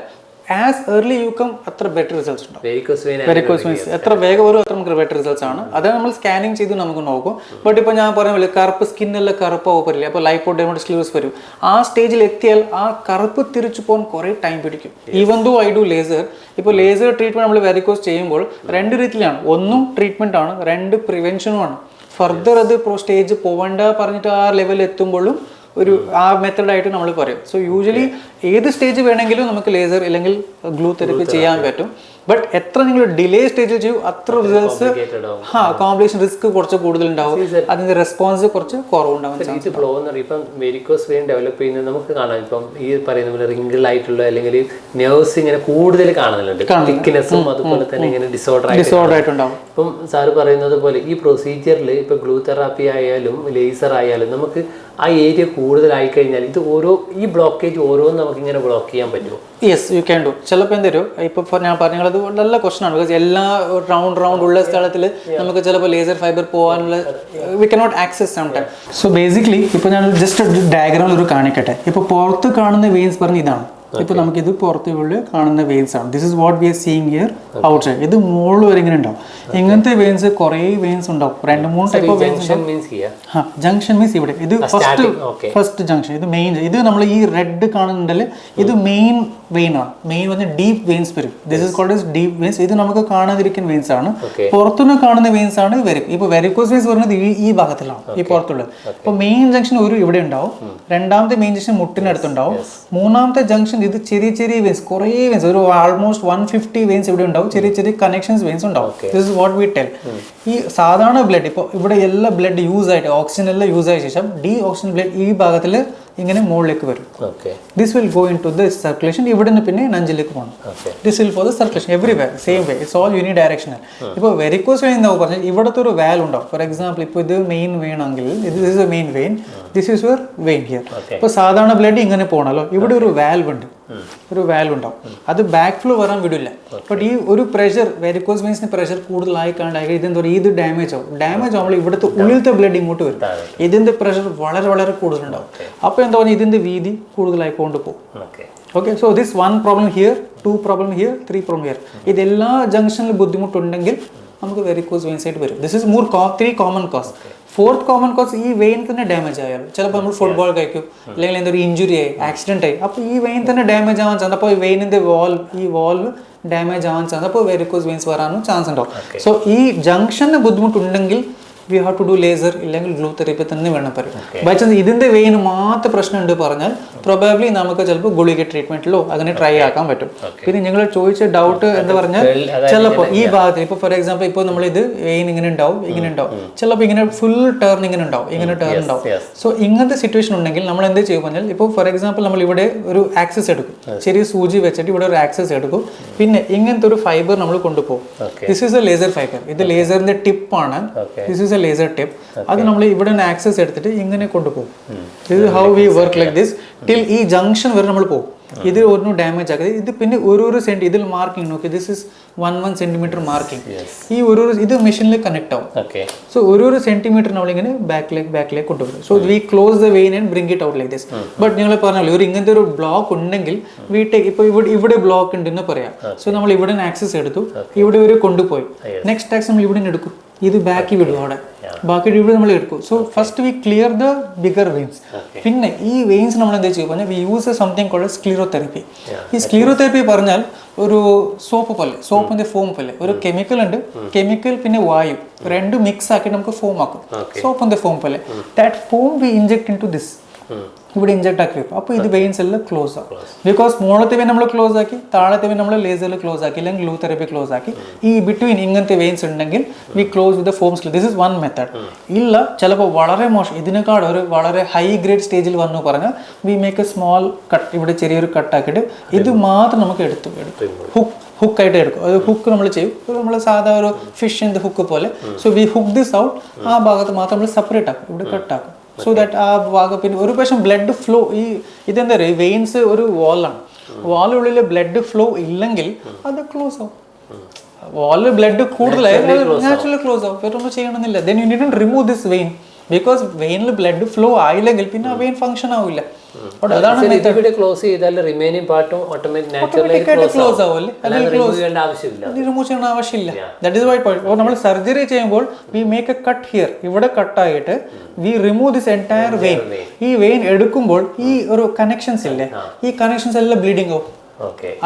ആസ് ഏർലി യു കം അത്ര ബെറ്റർ റിസൾട്ട്സ് ഉണ്ടാവും. വേരിക്കോസ് മീൻസ് എത്ര വേഗം വരും അത്ര നമുക്ക് ബെറ്റർ റിസൾട്ട്സ് ആണ്. അത് നമ്മൾ സ്കാനിങ് ചെയ്ത് നമുക്ക് നോക്കും. ബട്ട് ഇപ്പോൾ ഞാൻ പറഞ്ഞ പോലെ കറുപ്പ് സ്കിന്നെല്ലാം കറുപ്പാവും പറ്റില്ല അപ്പോൾ ലൈപ്പോ സ്ലീവ്സ് വരും. ആ സ്റ്റേജിൽ എത്തിയാൽ ആ കറുപ്പ് തിരിച്ചു പോകാൻ കുറേ ടൈം പിടിക്കും. Even though I do laser ഇപ്പോൾ ലേസർ ട്രീറ്റ്മെന്റ് നമ്മൾ വെരിക്കോസ് ചെയ്യുമ്പോൾ രണ്ട് രീതിയിലാണ്. ഒന്നും ട്രീറ്റ്മെന്റ് ആണ് രണ്ട് പ്രിവെൻഷനും ആണ്. ഫർദർ അത് സ്റ്റേജ് പോവേണ്ട പറഞ്ഞിട്ട് ആ ലെവലിൽ എത്തുമ്പോഴും ഒരു ആ മെത്തഡായിട്ട് നമ്മൾ പറയും. സോ യൂഷ്വലി ഏത് സ്റ്റേജ് വേണമെങ്കിലും നമുക്ക് ലേസർ അല്ലെങ്കിൽ ഗ്ലൂ തെറപ്പി ചെയ്യാൻ പറ്റും. ബട്ട് എത്ര നിങ്ങൾ ഡിലേ സ്റ്റേജിൽ ചെയ്യും അത്ര റിസൾട്ട്സ് ആ കോംപ്ലിക്കേഷൻ റിസ്ക് കുറച്ച് കൂടുതൽ ഉണ്ടാവും അതിന്റെ റെസ്പോൺസ് കുറച്ച് കുറവുണ്ടാവും. ഇത് ഫ്ലോ എന്ന് പറയും ഇപ്പം വെരിക്കോസ് വെയിൻ ഡെവലപ്പ് ചെയ്യുന്നത് നമുക്ക് കാണാം. ഇപ്പം ഈ പറയുന്ന പോലെ റിങ്കിൾ ആയിട്ടുള്ള അല്ലെങ്കിൽ നെർവ്സ് ഇങ്ങനെ കൂടുതൽ കാണുന്നുണ്ട്. തിക്നെസ്സും അതുപോലെ തന്നെ ഇങ്ങനെ ഡിസോർഡർ ഡിസോർഡർ ആയിട്ടുണ്ടാവും. ഇപ്പം സാറ് പറയുന്നത് പോലെ ഈ പ്രൊസീജിയറിൽ ഇപ്പൊ ഗ്ലൂ തെറാപ്പി ആയാലും ലേസർ ആയാലും നമുക്ക് ആ ഏരിയ കൂടുതലായി കഴിഞ്ഞാൽ ഇത് ഓരോ ഈ ബ്ലോക്കേജ് ഓരോന്നും നമുക്ക് ഇങ്ങനെ ബ്ലോക്ക് ചെയ്യാൻ പറ്റുമോ? യെസ് യു ക്യാൻ ഡു ചിലപ്പോൾ എന്തോ ഇപ്പോൾ ഞാൻ പറഞ്ഞത് നല്ല ക്വസ്റ്റൻ ആണ്. ബിക്കോസ് എല്ലാ റൗണ്ട് റൗണ്ട് ഉള്ള സ്ഥലത്തിൽ നമുക്ക് ചിലപ്പോൾ ലേസർ ഫൈബർ പോകാനുള്ള we cannot access some time so basically ഇപ്പോൾ ഞാൻ ജസ്റ്റ് ഒരു ഡയഗ്രാമിൽ ഒരു കാണിക്കട്ടെ. ഇപ്പോൾ പുറത്ത് കാണുന്ന വെയിൻസ് പറഞ്ഞ ഇതാണ്. ഇപ്പോൾ നമുക്കിത് പുറത്ത് ഉള്ളിൽ കാണുന്ന വെയിൻസ് ആണ്. This is what we are seeing here outside ഇത് മുകളിൽ വരെ ഇങ്ങനെ ഉണ്ടാവും. ഇങ്ങനത്തെ വെയിൻസ് കുറേ വെയിൻസ് ഉണ്ടാവും. രണ്ട് മൂന്ന് type of veins junction means ചെയ്യാം ആ ജംഗ്ഷൻ മീൻസ് ഇവിടെ. ഇത് ഫസ്റ്റ് ഫസ്റ്റ് ജംഗ്ഷൻ ഇത് മെയിൻ ഇത് നമ്മൾ ഈ റെഡ് കാണുന്നുണ്ടല്ലേ? ഇത് മെയിൻ വെയിൻ ആണ് മെയിൻ വന്ന് ഡീപ്പ് വെയിൻസ് വരും. This is called deep veins ഇത് നമുക്ക് കാണാതിരിക്കുന്ന വെയിൻസ് ആണ്. പുറത്തുനിന്ന് കാണുന്ന വെയിൻസ് ആണ് വരും. ഇപ്പൊ വെരിക്കോസ് വെയിൻസ് വരുന്നത് ഈ ഈ ഭാഗത്തിലാണ് ഈ പുറത്തുള്ളത്. അപ്പൊ മെയിൻ ജംഗ്ഷൻ ഒരു ഇവിടെ ഉണ്ടാവും. രണ്ടാമത്തെ മെയിൻ ജംഗ്ഷൻ മുട്ടിനടുത്തുണ്ടാവും മൂന്നാമത്തെ ജംഗ്ഷൻ ഇത് ചെറിയ ചെറിയ വെയിൻസ് കുറേ വെയിൻസ് ഒരു ആൾമോസ്റ്റ് വൺ ഫിഫ്റ്റി വെയിൻസ് ഇവിടെ ഉണ്ടാവും. ചെറിയ ചെറിയ കണക്ഷൻസ് വെയിൻസ് ഉണ്ടാവും. This is what we tell ഈ സാധാരണ ബ്ലഡ് ഇപ്പോൾ ഇവിടെ എല്ലാ ബ്ലഡ് യൂസ് ആയിട്ട് ഓക്സിജൻ എല്ലാം യൂസ് ആയ ശേഷം ഡി ഓക്സിജൻ ബ്ലഡ് ഈ ഭാഗത്തിൽ ഇങ്ങനെ മുകളിലേക്ക് വരും. This will go into the circulation ഇവിടെ നിന്ന് പിന്നെ നഞ്ചിലേക്ക് പോകണം this will for the circulation every way same way it's all unidirectional ഇപ്പോൾ വെരിക്കോസ് വെയിൻ എന്താ പറഞ്ഞാൽ ഇവിടുത്തെ ഒരു വാൽ ഉണ്ടാവും. ഫോർ എക്സാമ്പിൾ ഇപ്പോൾ ഇത് മെയിൻ വെയിൻ ആണെങ്കിൽ ഇത് is a main vein this is your vein here. ഇപ്പോൾ സാധാരണ ബ്ലഡ് ഇങ്ങനെ പോകണമല്ലോ ഇവിടെ ഒരു വാൽവ് ഉണ്ട്. ഒരു വാൽവ് ഉണ്ടാവും. അത് ബാക്ക് ഫ്ലോ വരാൻ വിടില്ല. ബട്ട് ഈ ഒരു പ്രഷർ വെരിക്കോസ് വെയിൻസിന് പ്രഷർ കൂടുതലായി കണ്ടായി ഇതെന്താ പറയുക ഇത് ഡാമേജ് ആവും. ഡാമേജ് ആവുമ്പോൾ ഇവിടുത്തെ ഉള്ളിലത്തെ ബ്ലഡ് ഇങ്ങോട്ട് വരും. ഇതിന്റെ പ്രഷർ വളരെ വളരെ കൂടുതലുണ്ടാവും. അപ്പോൾ എന്താ പറയുക ഇതിന്റെ വീതി കൂടുതലായി കൊണ്ടുപോകും. പോകും okay so this one problem here two problem here three problem here ഇതെല്ലാ ജംഗ്ഷനിൽ ബുദ്ധിമുട്ടുണ്ടെങ്കിൽ നമുക്ക് വെരിക്കോസ് വെയിൻസ് ആയിട്ട് വരും. This is more three common cause fourth common cause ഈ വെയിൻ തന്നെ ഡാമേജ് ആയാലും? ചിലപ്പോൾ നമ്മൾ ഫുട്ബോൾ കഴിക്കും. അല്ലെങ്കിൽ എന്തൊരു ഇഞ്ചുറി ആയി ആക്സിഡന്റ് ആയി. അപ്പോൾ ഈ വെയിൻ തന്നെ ഡാമേജ് ആവാൻ ചാൻസ് അപ്പോൾ ഈ വെയിനിന്റെ വാൾ ഈ വാൾവ് ഡാമേജ് ആവാൻ ചാൻസ് അപ്പോൾ വെരിക്കോസ് വെയിൻസ് വരാനും ചാൻസ് ഉണ്ടാവും. സോ ഈ ജംഗ്ഷന് ബുദ്ധിമുട്ടുണ്ടെങ്കിൽ we have to do laser ഇല്ലെങ്കിൽ ഗ്ലൂ തെറാപ്പി തന്നെ വേണം പറയും ബൈ ചാൻസ് ഇതിന്റെ വെയിന് മാത്രം പ്രശ്നം ഉണ്ട് പറഞ്ഞാൽ പ്രൊബാബ്ലി നമുക്ക് ചിലപ്പോൾ ഗുളിക ട്രീറ്റ്മെന്റിലോ അങ്ങനെ ട്രൈ ആക്കാൻ പറ്റും. പിന്നെ നിങ്ങൾ ചോദിച്ച ഡൗട്ട് എന്ന് പറഞ്ഞാൽ ചിലപ്പോൾ ഈ ഭാഗത്ത് ഇപ്പോൾ ഫോർ എക്സാമ്പിൾ ഇപ്പോൾ നമ്മൾ ഇത് വെയിൻ ഇങ്ങനെ ഉണ്ടാവും ഇങ്ങനെ ഉണ്ടാവും. ചിലപ്പോൾ ഇങ്ങനെ ഫുൾ ടേൺ ഇങ്ങനെ ഉണ്ടാവും ഇങ്ങനെ ടേൺ ഉണ്ടാവും. സോ ഇങ്ങനത്തെ സിറ്റുവേഷൻ ഉണ്ടെങ്കിൽ നമ്മൾ എന്ത് ചെയ്യും പറഞ്ഞാൽ ഇപ്പോൾ ഫോർ എക്സാമ്പിൾ നമ്മൾ ഇവിടെ ഒരു ആക്സസ് എടുക്കും. ചെറിയ സൂചി വെച്ചിട്ട് ഇവിടെ ഒരു ആക്സസ് എടുക്കും. പിന്നെ ഇങ്ങനത്തെ ഒരു ഫൈബർ നമ്മൾ കൊണ്ടുപോകും. This is a laser fibre ഇത് ലേസറിന്റെ ടിപ്പ് ആണ്. This is a laser tip അത് നമ്മൾ ഇവിടെ ആക്സസ് എടുത്തിട്ട് ഇങ്ങനെ കൊണ്ടുപോകും. ഇത് how we work like this till ഈ ജംഗ്ഷൻ വരെ നമ്മൾ പോകും. ഇത് ഒന്നും ഡാമേജ് ആക്കാതെ ഇത് പിന്നെ ഒരു ഒരു സെന്റ് ഇതിൽ മാർക്കിംഗ് നോക്കി. This is one one centimetre marking ഈ ഒരു ഒരു ഇത് മെഷീനിൽ കണക്ട് ആവും. ഓക്കെ സോ ഒരു ഒരു സെന്റിമീറ്റർ നമ്മളിങ്ങനെ ബാക്കിലേക്ക് ബാക്കിലേക്ക് കൊണ്ടുവരും. So we close the vein and bring it out like this but നിങ്ങൾ പറഞ്ഞല്ലോ ഒരു ഇങ്ങനത്തെ ഒരു ബ്ലോക്ക് ഉണ്ടെങ്കിൽ വീട്ടിൽ ഇപ്പൊ ഇപ്പോൾ ഇവിടെ ഇവിടെ ബ്ലോക്ക് ഉണ്ടെന്ന് പറയാം. സോ നമ്മൾ ഇവിടെ ആക്സസ് എടുത്തു. ഇവിടെ ഒരു കൊണ്ടുപോയി. നെക്സ്റ്റ് ടാക്സ് നമ്മൾ ഇവിടെ എടുക്കും. ഇത് ബാക്കി വിടും അവിടെ. ബാക്കി ഇവിടെ നമ്മൾ എടുക്കും. So first we clear the bigger veins പിന്നെ ഈ വെയിൻസ് നമ്മൾ എന്താ ചെയ്യുക പറഞ്ഞാൽ we use a something called sclerotherapy ഈ സ്ക്ലീറോ തെറപ്പി പറഞ്ഞാൽ ഒരു സോപ്പ് പോലെ സോപ്പിന്റെ ഫോം പോലെ. ഒരു കെമിക്കൽ ഉണ്ട്. കെമിക്കൽ പിന്നെ വായു. രണ്ടും മിക്സ് ആക്കി നമുക്ക് ഫോം ആക്കും. സോപ്പിന്റെ ഫോം പോലെ. That foam we inject in to this ഇവിടെ ഇഞ്ചക്ട് ആക്കി വെക്കും. അപ്പോൾ ഇത് വെയിൻസ് എല്ലാം ക്ലോസ് ആകും ബിക്കോസ് മുകളത്തെ വെയിൻ നമ്മൾ ക്ലോസ് ആക്കി താഴത്തെ വെയിൻ നമ്മൾ ലേസറിൽ ക്ലോസ് ആക്കി അല്ലെങ്കിൽ ഗ്ലൂ തെറപ്പി ക്ലോസ് ആക്കി. ഈ ബിറ്റ്വീൻ ഇങ്ങനത്തെ വെയിൻസ് ഉണ്ടെങ്കിൽ we close with foams this is one method ഇല്ല ചിലപ്പോൾ വളരെ മോശം ഇതിനേക്കാൾ ഒരു വളരെ ഹൈ ഗ്രേഡ് സ്റ്റേജിൽ വന്നു പറഞ്ഞാൽ we make a small cut ഇവിടെ ചെറിയൊരു കട്ടാക്കിയിട്ട് ഇത് മാത്രം നമുക്ക് എടുത്തു എടുക്കും ഹുക്ക് ഹുക്കായിട്ട് എടുക്കും. അത് ഹുക്ക് നമ്മൾ ചെയ്യും. നമ്മൾ സാധാ ഒരു ഫിഷിന്റെ ഹുക്ക് പോലെ. So we hook this out ആ ഭാഗത്ത് മാത്രം നമ്മൾ സെപ്പറേറ്റ് ആക്കും. ഇവിടെ കട്ടാക്കും സോ ദാറ്റ് ആ ഭാഗം പിന്നെ ഒരു പ്രാവശ്യം ബ്ലഡ് ഫ്ലോ ഈ ഇതെന്താ പറയുക? വെയിൻസ് ഒരു വാളാണ് വാളിനുള്ളിൽ ബ്ലഡ് ഫ്ലോ ഇല്ലെങ്കിൽ അത് ക്ലോസ് ആവും. വാളിൽ ബ്ലഡ് കൂടുതലായി നാച്ചുറലി ക്ലോസ് ആവും. വേറെ ഒന്നും ചെയ്യണമെന്നില്ല. Then you need remove this vein because വെയിനിൽ blood flow ആയില്ലെങ്കിൽ പിന്നെ ആ വെയിൻ ഫംഗ്ഷൻ ആവില്ല. ക്ലോസ് ചെയ്താൽ റിമൈനിങ് പാർട്ടും ഓട്ടോമാറ്റിക് ക്ലോസ് ആവുമല്ലേ റിമൂവ് ചെയ്യേണ്ട ആവശ്യമില്ല. ദാറ്റ് ഇസ് വൈ പോയിന്റ് നമ്മൾ സർജറി ചെയ്യുമ്പോൾ we make a cut here ഇവിടെ കട്ടായിട്ട് we remove this entire vein ഈ വെയിൻ എടുക്കുമ്പോൾ ഈ ഒരു കണക്ഷൻസ് ഇല്ലേ? ഈ കണക്ഷൻസ് എല്ലാം ബ്ലീഡിങ് ആവും.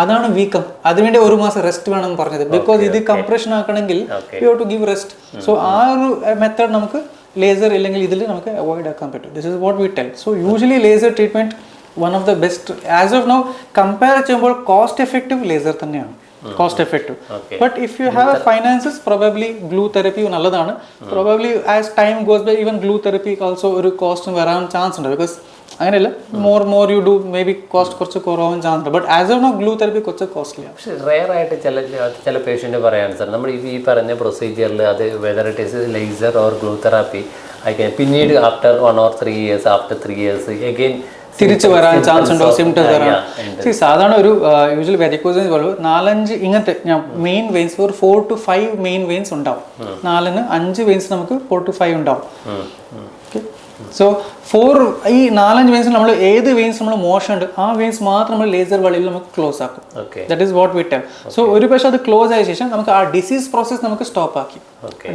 അതാണ് വീക്കം അതിനുവേണ്ടി ഒരു മാസം റെസ്റ്റ് വേണം പറഞ്ഞത്. ബിക്കോസ് ഇത് compression ആക്കണമെങ്കിൽ you have to give rest so ആ ഒരു മെത്തേഡ് നമുക്ക് ലേസർ ഇല്ലെങ്കിൽ ഇതിൽ നമുക്ക് അവോയ്ഡ് ആക്കാൻ പറ്റും. This is what we tell so usually laser treatment one of the best as of now compare ചെയ്യുമ്പോൾ കോസ്റ്റ് എഫക്റ്റീവ് ലേസർ തന്നെയാണ്. Cost effective but if you have finances probably glue therapy നല്ലതാണ്. Probably as time goes by even glue therapy also ഒരു cost വരാൻ chance ഉണ്ട്. Because അങ്ങനെയല്ല. More more you do maybe cost കുറച്ച് കുറവാൻ chance but as a now glue therapy കുറച്ച് കോസ്റ്റ്ലിയാണ് പക്ഷേ rare ആയിട്ട് ചില ചില പേഷ്യന്റ് പറയാണ് സാർ നമ്മൾ ഈ പറഞ്ഞ പ്രൊസീജിയറിൽ അത് whether it is laser or glue therapy ആയി പിന്നീട് after one or three years after three years again തിരിച്ചു വരാൻ ചാൻസ് ഉണ്ടോ? സിംറ്റംസ് വരാൻ. സാധാരണ ഒരു യൂഷ്വലി വെരിക്കോസ് എന്ന് പറയുമ്പോൾ നാലഞ്ച് ഇങ്ങനത്തെ ഞാൻ മെയിൻ വെയിൻസ് ഒരു four to five main veins ഉണ്ടാവും. നാലിന് അഞ്ച് വെയിൻസ് നമുക്ക് ഫോർ ടു ഫൈവ് ഉണ്ടാവും. സോ ഫോർ ഈ നാലഞ്ച് വെയിൻസ് നമ്മൾ ഏത് വെയിൻസ് നമ്മൾ മോശമുണ്ട് ആ വെയിൻസ് മാത്രം നമ്മൾ ലേസർ വളിയിൽ നമുക്ക് ക്ലോസ് ആക്കും. That is what we tell so ഒരു പക്ഷേ അത് ക്ലോസ് ആയ ശേഷം നമുക്ക് ആ ഡിസീസ് പ്രോസസ്സ് നമുക്ക് സ്റ്റോപ്പ് ആക്കി.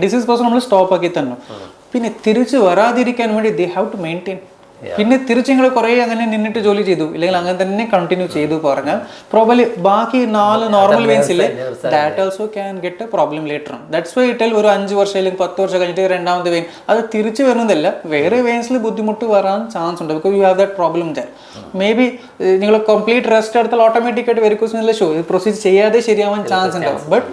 ഡിസീസ് പ്രോസസ് നമ്മൾ സ്റ്റോപ്പ് ആക്കി തന്നു. പിന്നെ തിരിച്ചു വരാതിരിക്കാൻ വേണ്ടി ദേ ഹാവ് ടു മെയിന്റെയിൻ പിന്നെ തിരിച്ച് നിങ്ങൾ കുറെ അങ്ങനെ നിന്നിട്ട് ജോലി ചെയ്തു. ഇല്ലെങ്കിൽ അങ്ങനെ തന്നെ കണ്ടിന്യൂ ചെയ്തു പറഞ്ഞാൽ പ്രോബ്ലി ബാക്കി നാല് നോർമൽ വെയിൻസ് ഇല്ലേ? That also can get a problem later that's why ഇട്ടൽ ഒരു അഞ്ച് വർഷം അല്ലെങ്കിൽ പത്ത് വർഷം കഴിഞ്ഞിട്ട് രണ്ടാമത്തെ വെയിൻ അത് തിരിച്ചു വരുന്നതല്ല. വേറെ വെയിൻസിൽ ബുദ്ധിമുട്ട് വരാൻ ചാൻസ് ഉണ്ട്. Because you have that problem there may be നിങ്ങൾ കംപ്ലീറ്റ് റെസ്റ്റ് എടുത്താൽ ഓട്ടോമാറ്റിക് ആയിട്ട് വെരിക്കോസ് ഷോ പ്രൊസീജ് ചെയ്യാതെ ശരിയാവാൻ ചാൻസ് ഉണ്ടാവും. But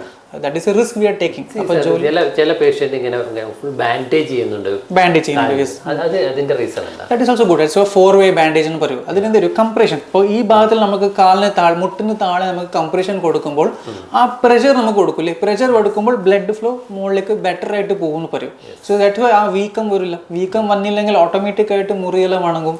that is a risk we are taking അപ്പോൾ ചില ചില പേഷ്യന്റ് ഇങ്ങനെ ഫുൾ ബാൻഡേജ് ചെയ്യുന്നുണ്ട്. ബാൻഡേജ് ചെയ്യുന്നുണ്ട് yes. അത് അതിന്റെ reason that is also good so for way bandage എന്ന് പറയും. അതിനെന്താ ഒരു കംപ്രഷൻ ഇപ്പോൾ ഈ ഭാഗത്തിൽ നമുക്ക് കാലിന് താഴെ മുട്ടിന് താഴെ നമുക്ക് കംപ്രഷൻ കൊടുക്കുമ്പോൾ ആ പ്രഷർ നമുക്ക് കൊടുക്കില്ലേ? പ്രഷർ കൊടുക്കുമ്പോൾ ബ്ലഡ് ഫ്ലോ മുകളിലേക്ക് ബെറ്റർ ആയിട്ട് പോകുമെന്ന് പറയും. സോ ദാറ്റ് വൈ ആ വീക്കം വരില്ല. വീക്കം വന്നില്ലെങ്കിൽ ഓട്ടോമാറ്റിക് ആയിട്ട് മുറിയെല്ലാം വണങ്ങും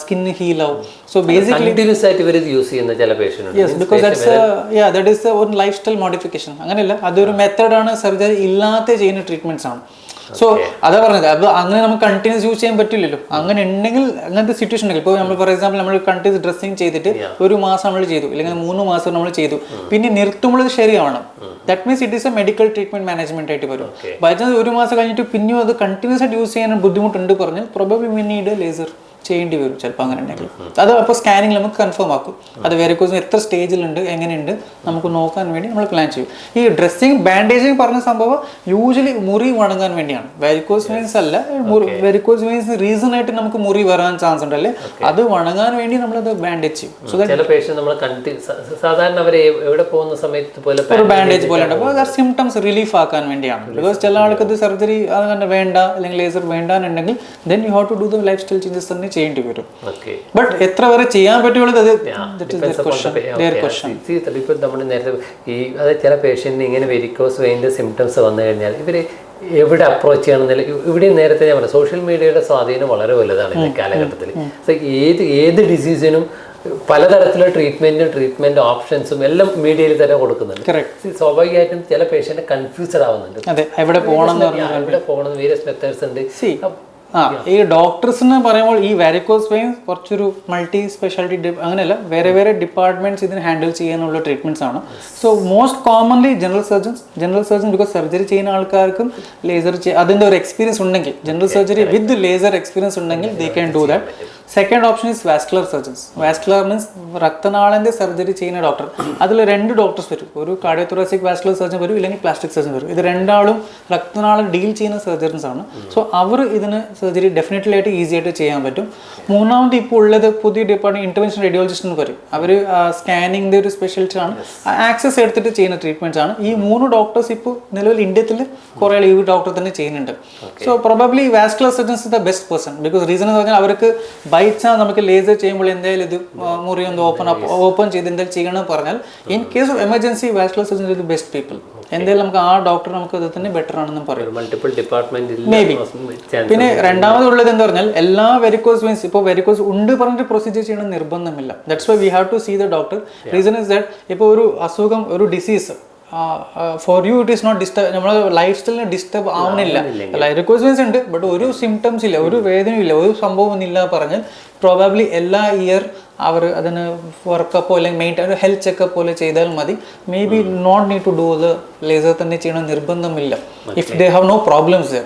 സ്കിന്ന് ഹീൽ ആവും. സോ ബേസിക്കലി ആയിട്ട് ഇവർ യൂസ് ചെയ്യുന്ന ചില patient yes because that's yeah that is ഒരു ലൈഫ് സ്റ്റൈൽ മോഡിഫിക്കേഷൻ അങ്ങനെയല്ല അതൊരു മെത്തേഡാണ് സർജറി ഇല്ലാത്ത ചെയ്യുന്ന ട്രീറ്റ്മെന്റ്സ് ആണ്. സോ അതാ പറഞ്ഞത് അപ്പൊ അങ്ങനെ നമുക്ക് കണ്ടിന്യൂസ് യൂസ് ചെയ്യാൻ പറ്റില്ലല്ലോ. അങ്ങനെ ഉണ്ടെങ്കിൽ അങ്ങനത്തെ സിറ്റുവേഷൻ ഉണ്ടെങ്കിൽ ഇപ്പോൾ നമ്മൾ ഫോർ എക്സാമ്പിൾ നമ്മൾ കണ്ടിന്യൂസ് ഡ്രസ്സിങ് ചെയ്തിട്ട് ഒരു മാസം നമ്മൾ ചെയ്തു അല്ലെങ്കിൽ മൂന്ന് മാസം നമ്മൾ ചെയ്തു. പിന്നെ നിർത്തുമ്പോൾ ശരിയാവണം. That means it is a medical treatment management ആയിട്ട് വരും. ബൈ ചാൻസ് ഒരു മാസം കഴിഞ്ഞിട്ട് പിന്നെയും അത് കണ്ടിന്യൂസ് ആയിട്ട് യൂസ് ചെയ്യാൻ ബുദ്ധിമുട്ടുണ്ട് പറഞ്ഞാൽ പ്രൊബബ്ലി വി നീഡ് ലേസർ ചെയ്യേണ്ടി വരും. ചിലപ്പോൾ അങ്ങനെ ഉണ്ടെങ്കിൽ. അത് അപ്പോൾ സ്കാനിങ് നമുക്ക് കൺഫേം ആക്കും. അത് വെരിക്കോസ് എത്ര സ്റ്റേജിലുണ്ട് എങ്ങനെയുണ്ട് നമുക്ക് നോക്കാൻ വേണ്ടി നമ്മൾ പ്ലാൻ ചെയ്യും. ഈ ഡ്രസ്സിങ് ബാൻഡേജിങ് പറഞ്ഞ സംഭവം യൂഷ്വലി മുറി വണങ്ങാൻ വേണ്ടിയാണ്. വെരിക്കോസ് മീൻസ് അല്ല വെരിക്കോസ് മീൻസ് റീസൺ ആയിട്ട് നമുക്ക് മുറി വരാൻ ചാൻസ് ഉണ്ട് ഉണ്ടല്ലേ അത് വണങ്ങാൻ വേണ്ടി നമ്മൾ അത് ബാൻഡേജ് ചെയ്യും സോ നമ്മൾ സാധാരണ അവർ എവിടെ പോകുന്ന സമയത്ത് പോലെ ഒരു ബാൻഡേജ് പോലെ ഉണ്ട്. അപ്പോൾ സിംറ്റംസ് റിലീഫ് ആക്കാൻ വേണ്ടിയാണ്. ബിക്കോസ് ചില ആൾക്കത് സർജറി അങ്ങനെ വേണ്ട അല്ലെങ്കിൽ laser വേണ്ടാന്നുണ്ടെങ്കിൽ then you have to do the lifestyle changes തന്നെ ചെയ്യേണ്ടി വരും. ബട്ട് എത്ര വരെ ചെയ്യാൻ പറ്റുള്ളത് ഇപ്പം നമ്മൾ നേരത്തെ ഈ അത് ചില പേഷ്യന്റിന് ഇങ്ങനെ വെരിക്കോസ് വെയിന്റെ സിംറ്റംസ് വന്നു കഴിഞ്ഞാൽ ഇവർ എവിടെ അപ്രോച്ച് ചെയ്യണമെന്നില്ല. ഇവിടെ നേരത്തെ ഞാൻ പറഞ്ഞു സോഷ്യൽ മീഡിയയുടെ സ്വാധീനം വളരെ വലുതാണ് ഈ കാലഘട്ടത്തിൽ ഏത് ഏത് ഡിസീസിനും പലതരത്തിലുള്ള ട്രീറ്റ്മെന്റും ട്രീറ്റ്മെന്റ് ഓപ്ഷൻസും എല്ലാം മീഡിയയിൽ തന്നെ കൊടുക്കുന്നുണ്ട്. സ്വാഭാവികമായിട്ടും ചില പേഷ്യന്റ് കൺഫ്യൂസ്ഡ് ആവുന്നുണ്ട്. എവിടെ പോകണം ഞാൻ പോകണം വേരിയസ് മെത്തേഡ്സ് ഉണ്ട്. ആ ഈ ഡോക്ടേഴ്സ് എന്ന് പറയുമ്പോൾ ഈ വാരിക്കോസ് വെയിൻ കുറച്ചൊരു മൾട്ടി സ്പെഷ്യാലിറ്റി അങ്ങനെയല്ല വേറെ വേറെ ഡിപ്പാർട്ട്മെന്റ്സ് ഇതിന് ഹാൻഡിൽ ചെയ്യാനുള്ള ട്രീറ്റ്മെന്റ്സ് ആണ്. So most commonly general surgeons general surgeon because surgery ചെയ്യുന്ന ആൾക്കാർക്കും ലേസർ അതിന്റെ ഒരു എക്സ്പീരിയൻസ് ഉണ്ടെങ്കിൽ general surgery with laser experience ഉണ്ടെങ്കിൽ they can do that second option is vascular surgeons vascular means രക്തനാളിന്റെ surgery ചെയ്യുന്ന ഡോക്ടർ അതിൽ രണ്ട് ഡോക്ടേഴ്സ് വരും. ഒരു കാർഡിയോതൊറാസിക് വാസ്കുലർ സർജൻ വരും ഇല്ലെങ്കിൽ പ്ലാസ്റ്റിക് സർജൻ വരും. ഇത് രണ്ടാളും രക്തനാളം ഡീൽ ചെയ്യുന്ന സർജൻസ് ആണ്. സോ അവർ ഇതിന് സർജറി ഡെഫിനറ്റ്ലി ആയിട്ട് ഈസി ആയിട്ട് ചെയ്യാൻ പറ്റും. മൂന്നാമത് ഇപ്പോൾ ഉള്ളത് പുതിയ ഡിപ്പാർട്ട്മെന്റ് ഇന്റർവെൻഷൻ റേഡിയോളജിസ്റ്റ് എന്ന് പറയും. അവർ സ്കാനിങ്ങിന്റെ ഒരു സ്പെഷ്യാലിറ്റി ആണ്. ആക്സസ് എടുത്തിട്ട് ചെയ്യുന്ന ട്രീറ്റ്മെന്റ്സ് ആണ്. ഈ മൂന്ന് ഡോക്ടേഴ്സ് ഇപ്പോൾ നിലവിൽ ഇന്ത്യത്തിൽ കുറേ ഈ ഡോക്ടർ തന്നെ ചെയ്യുന്നുണ്ട്. So probably vascular surgeons the best person because reason എന്ന് പറഞ്ഞാൽ അവർക്ക് ബൈ ചാൻസ് നമുക്ക് ലേസർ ചെയ്യുമ്പോൾ എന്തായാലും ഇത് മുറി ഒന്ന് ഓപ്പൺ അപ്പ് ഓപ്പൺ ചെയ്ത് എന്തെങ്കിലും ചെയ്യണമെന്ന് പറഞ്ഞാൽ in case of emergency vascular surgeon ഇത് ബെസ്റ്റ് പീപ്പിൾ എന്തായാലും നമുക്ക് ആ ഡോക്ടർ നമുക്ക് ഇത് തന്നെ ബെറ്റർ ആണെന്ന് പറയും. മൾട്ടിപ്പിൾ ഡിപ്പാർട്ട്മെന്റ് മേ ബി പിന്നെ രണ്ടാമതുള്ളത് എന്താ പറഞ്ഞാൽ എല്ലാ വെരിക്കോസ് വെയിൻസ് ഇപ്പോൾ വെരിക്കോസ് ഉണ്ട് പറഞ്ഞിട്ട് പ്രൊസീജിയർ ചെയ്യണം നിർബന്ധമില്ല. That's why we have to see the doctor reason is that ഇപ്പോൾ ഒരു അസുഖം ഒരു disease for you it is not disturb നമ്മുടെ ലൈഫ് സ്റ്റൈലിന് ഡിസ്റ്റർബ് ആവണില്ല. റിക്വസ്റ്റ്മെൻസ് ഉണ്ട് ബട്ട് ഒരു സിംറ്റംസ് ഇല്ല ഒരു വേദനയും ഇല്ല ഒരു സംഭവം ഒന്നില്ല പറഞ്ഞാൽ പ്രോബാബ്ലി എല്ലാ ഇയർ അവർ അതിന് വർക്കപ്പോ അല്ലെങ്കിൽ മെയിൻ ഒരു ഹെൽത്ത് ചെക്കപ്പ് പോലെ ചെയ്താൽ മതി. Maybe not need to do the laser തന്നെ ചെയ്യണം നിർബന്ധമില്ല. If they have no problems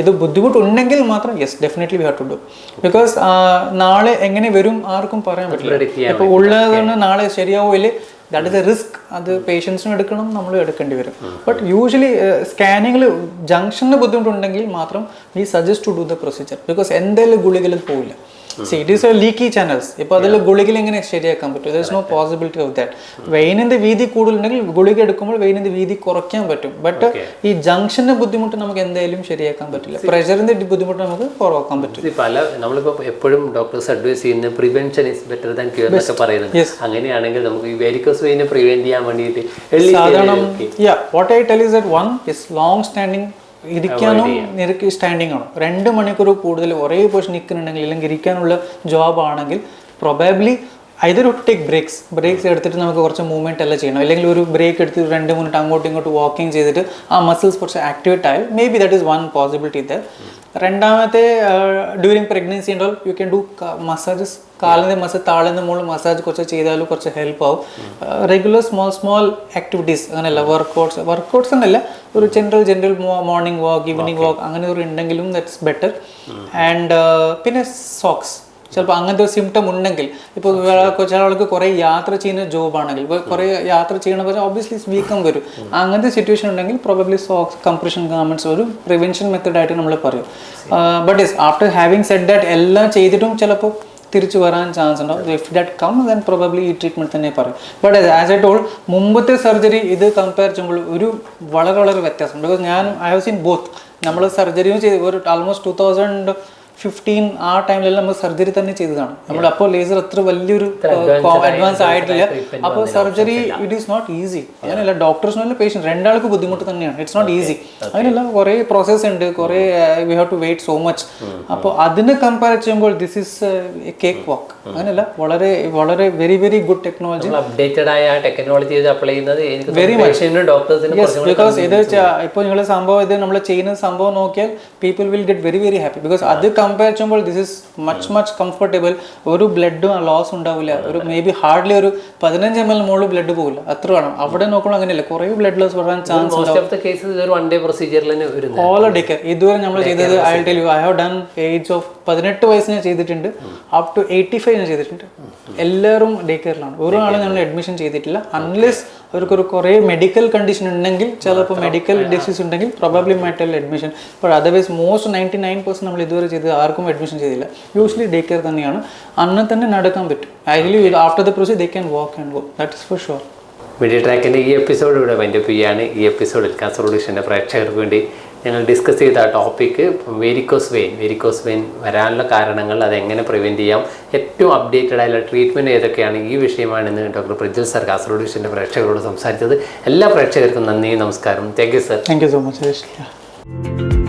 ഇത് ബുദ്ധിമുട്ടുണ്ടെങ്കിൽ മാത്രം yes definitely we have to do because നാളെ എങ്ങനെ വരും ആർക്കും പറയാൻ പറ്റില്ല. ഇപ്പോൾ ഉള്ളതാണ് നാളെ നാളെ ശരിയാവില്ലേ ദാറ്റ് ഇസ് എ റിസ്ക് അത് പേഷ്യൻസിനും എടുക്കണം നമ്മൾ എടുക്കേണ്ടി വരും. ബട്ട് യൂഷ്വലി സ്കാനിങ്ങിൽ ജംഗ്ഷന് ബുദ്ധിമുട്ടുണ്ടെങ്കിൽ മാത്രം we suggest to do the procedure because എന്തെങ്കിലും ഗുളികളിൽ പോവില്ല. See it is a leaky channels ഇപ്പോൾ അതിൽ ഗുളികയിൽ എങ്ങനെ ശരിയാക്കാൻ പറ്റും? There is no possibility of that വെയിനിന്റെ വീതി കൂടുതലുണ്ടെങ്കിൽ ഗുളിക എടുക്കുമ്പോൾ വെയിനിന്റെ വീതി കുറയ്ക്കാൻ പറ്റും. ബട്ട് ഈ ജംഗ്ഷന്റെ ബുദ്ധിമുട്ട് നമുക്ക് എന്തായാലും ശരിയാക്കാൻ പറ്റില്ല. പ്രഷറിന്റെ ബുദ്ധിമുട്ട് നമുക്ക് കുറവാക്കാൻ പറ്റും. പല നമ്മളിപ്പോ എപ്പോഴും ഡോക്ടേഴ്സ് അഡ്വൈസ് ചെയ്യുന്ന prevention is better than cure എന്നൊക്കെ പറയുന്നത് അങ്ങനെയാണെങ്കിൽ നമുക്ക് ഈ വെരിക്കോസ് വെയിനെ പ്രിവെന്റ് ചെയ്യാൻ വേണ്ടിയിട്ട് സാധാരണ yeah what I tell is that one is long standing ഇരിക്കാനും നിരക്ക് സ്റ്റാൻഡിങ് ആണ്. രണ്ട് മണിക്കൂർ കൂടുതൽ ഒരേ പൊസിഷൻ നിൽക്കുന്നുണ്ടെങ്കിൽ അല്ലെങ്കിൽ ഇരിക്കാനുള്ള ജോബ് ആണെങ്കിൽ probably either take breaks breaks എടുത്തിട്ട് നമുക്ക് കുറച്ച് മൂവ്മെന്റ് എല്ലാം ചെയ്യണം. അല്ലെങ്കിൽ ഒരു ബ്രേക്ക് എടുത്ത് രണ്ട് മിനിറ്റ് അങ്ങോട്ടും ഇങ്ങോട്ട് വാക്കിംഗ് ചെയ്തിട്ട് ആ മസിൽസ് കുറച്ച് ആക്ടിവേറ്റ് ആയാൽ maybe that is one possibility there രണ്ടാമത്തെ ഡ്യൂരിങ് പ്രഗ്നൻസി ഉണ്ടോ യു ക്യാൻ ഡു മസാജസ് കാലിന്റെ മസിൽ താളിന്റെ മുകളിൽ മസാജ് കുറച്ച് ചെയ്താലും കുറച്ച് ഹെൽപ്പ് ആവും. റെഗുലർ സ്മോൾ സ്മോൾ ആക്ടിവിറ്റീസ് അങ്ങനെയല്ല വർക്കൗട്ട്സ് വർക്കൗട്ട്സ് എന്നല്ല ഒരു general general morning walk evening walk അങ്ങനെ ഒരു ഉണ്ടെങ്കിലും ദാറ്റ്സ് ബെറ്റർ ആൻഡ് പിന്നെ സോക്സ് ചിലപ്പോൾ അങ്ങനത്തെ ഒരു സിംറ്റം ഉണ്ടെങ്കിൽ ഇപ്പോൾ ചില ആൾക്ക് കുറേ യാത്ര ചെയ്യുന്ന ജോബ് ആണെങ്കിൽ കുറേ യാത്ര ചെയ്യണമെന്ന് പറഞ്ഞാൽ ഒബ്വിയസ്ലി വീക്കം വരും. അങ്ങനത്തെ സിറ്റുവേഷൻ ഉണ്ടെങ്കിൽ പ്രോബബ്ലി സോക്സ് കംപ്രഷൻ ഗാർമെന്റ്സ് ഒരു പ്രിവെൻഷൻ മെത്തഡായിട്ട് നമ്മൾ പറയും. But is after having said that എല്ലാം ചെയ്തിട്ടും ചിലപ്പോൾ തിരിച്ചു വരാൻ ചാൻസ് ഉണ്ടാവും. If that come then probably ഈ ട്രീറ്റ്മെന്റ് തന്നെ പറയും. ബട്ട് ആസ് എ ടോൾ മുമ്പത്തെ സർജറി ഇത് കമ്പയർ ചെയ്യുമ്പോൾ ഒരു വളരെ വളരെ വ്യത്യാസം. ബിക്കോസ് ഞാൻ ഐ ഹാവ് സീൻ ബോത്ത് നമ്മൾ സർജറിയും ചെയ്ത് ഒരു ആൾമോസ്റ്റ് ടു തൗസൻഡ് ഫിഫ്റ്റീൻ ആ ടൈമിലെല്ലാം നമ്മൾ സർജറി തന്നെ ചെയ്തതാണ്. നമ്മൾ അപ്പോൾ ലേസർ അത്ര വലിയൊരു അഡ്വാൻസ് ആയിട്ടില്ല. അപ്പോൾ surgery it is not easy അങ്ങനെയല്ല ഡോക്ടേഴ്സിനല്ല പേഷ്യൻസ് രണ്ടാൾക്ക് ബുദ്ധിമുട്ട് തന്നെയാണ്. ഇറ്റ്സ് നോട്ട് ഈസി അങ്ങനെയല്ല കുറേ പ്രോസസ്സ് ഉണ്ട്. കുറേ we have to wait so much അപ്പോൾ അതിന് കമ്പയർ ചെയ്യുമ്പോൾ ദിസ് ഇസ് കേക്ക് വാക്ക് അങ്ങനെയല്ല വളരെ വളരെ very very good technology updated ആയ ടെക്നോളജി അപ്ലൈ ചെയ്യുന്നത് വെരി മച്ച് ഡോക്ടേഴ്സിനും ബിക്കോസ് ഇത് ഇപ്പോൾ നിങ്ങൾ സംഭവം ഇത് നമ്മൾ ചെയ്യുന്ന സംഭവം നോക്കിയാൽ people will get very very happy because അത് കമ്പയർ ചെയ്യുമ്പോൾ this is much much comfortable ഒരു ബ്ലഡും ലോസ് ഉണ്ടാവില്ല. ഒരു മേ ബി ഹാർഡ്ലി ഒരു പതിനഞ്ച് എം എൽ മുകളിൽ ബ്ലഡ് പോകില്ല അത്ര വേണം. അവിടെ നോക്കുമ്പോൾ അങ്ങനെയല്ല. കുറേ ബ്ലഡ് ലോസ് വരാൻ ചാൻസ് ഓൾ ഡേക്കർ ഇതുവരെ നമ്മൾ ചെയ്തത് I tell you I have done age of പതിനെട്ട് വയസ്സ് ഞാൻ ചെയ്തിട്ടുണ്ട്. അപ് ടു എയ്റ്റി ഫൈവ് ഞാൻ ചെയ്തിട്ടുണ്ട്. എല്ലാവരും ഡേ കെയറിലാണ് ഒരു ആളും നമ്മൾ അഡ്മിഷൻ ചെയ്തിട്ടില്ല. അൺലെസ് അവർക്കൊരു കുറേ മെഡിക്കൽ കണ്ടീഷൻ ഉണ്ടെങ്കിൽ ചിലപ്പോൾ മെഡിക്കൽ ഡിസീസ് ഉണ്ടെങ്കിൽ probably മാറ്റൽ admission but otherwise most ninety nine percent നമ്മൾ ഇതുവരെ ചെയ്ത് ആർക്കും അഡ്മിഷൻ ചെയ്തില്ല. യൂഷ്വലി ഡേ കെയർ തന്നെയാണ്. അന്ന് തന്നെ നടക്കാൻ പറ്റും. Actually after the procedure they can walk and go that is for sure media ട്രാക്കിന്റെ ഈ എപ്പിസോഡ് ഇവിടെ വൈൻഡപ്പ് ചെയ്യാണ് ഈ എപ്പിസോഡിൽ കാസർഗോഡ് ഡിഷന്റെ പ്രേക്ഷകർക്ക് വേണ്ടി ഞങ്ങൾ ഡിസ്കസ് ചെയ്ത topic varicose vein varicose vein വരാനുള്ള കാരണങ്ങൾ അതെങ്ങനെ പ്രിവെന്റ് ചെയ്യാം ഏറ്റവും അപ്ഡേറ്റഡ് ആയിട്ടുള്ള ട്രീറ്റ്മെന്റ് ഏതൊക്കെയാണ് ഈ വിഷയമാണ് ഇന്ന് ഡോക്ടർ പ്രജ്വൽ സർ കാസർഗോഡ് വിഷയന്റെ പ്രേക്ഷകരോട് സംസാരിച്ചത്. എല്ലാ പ്രേക്ഷകർക്കും നന്ദി നമസ്കാരം. Thank you sir thank you so much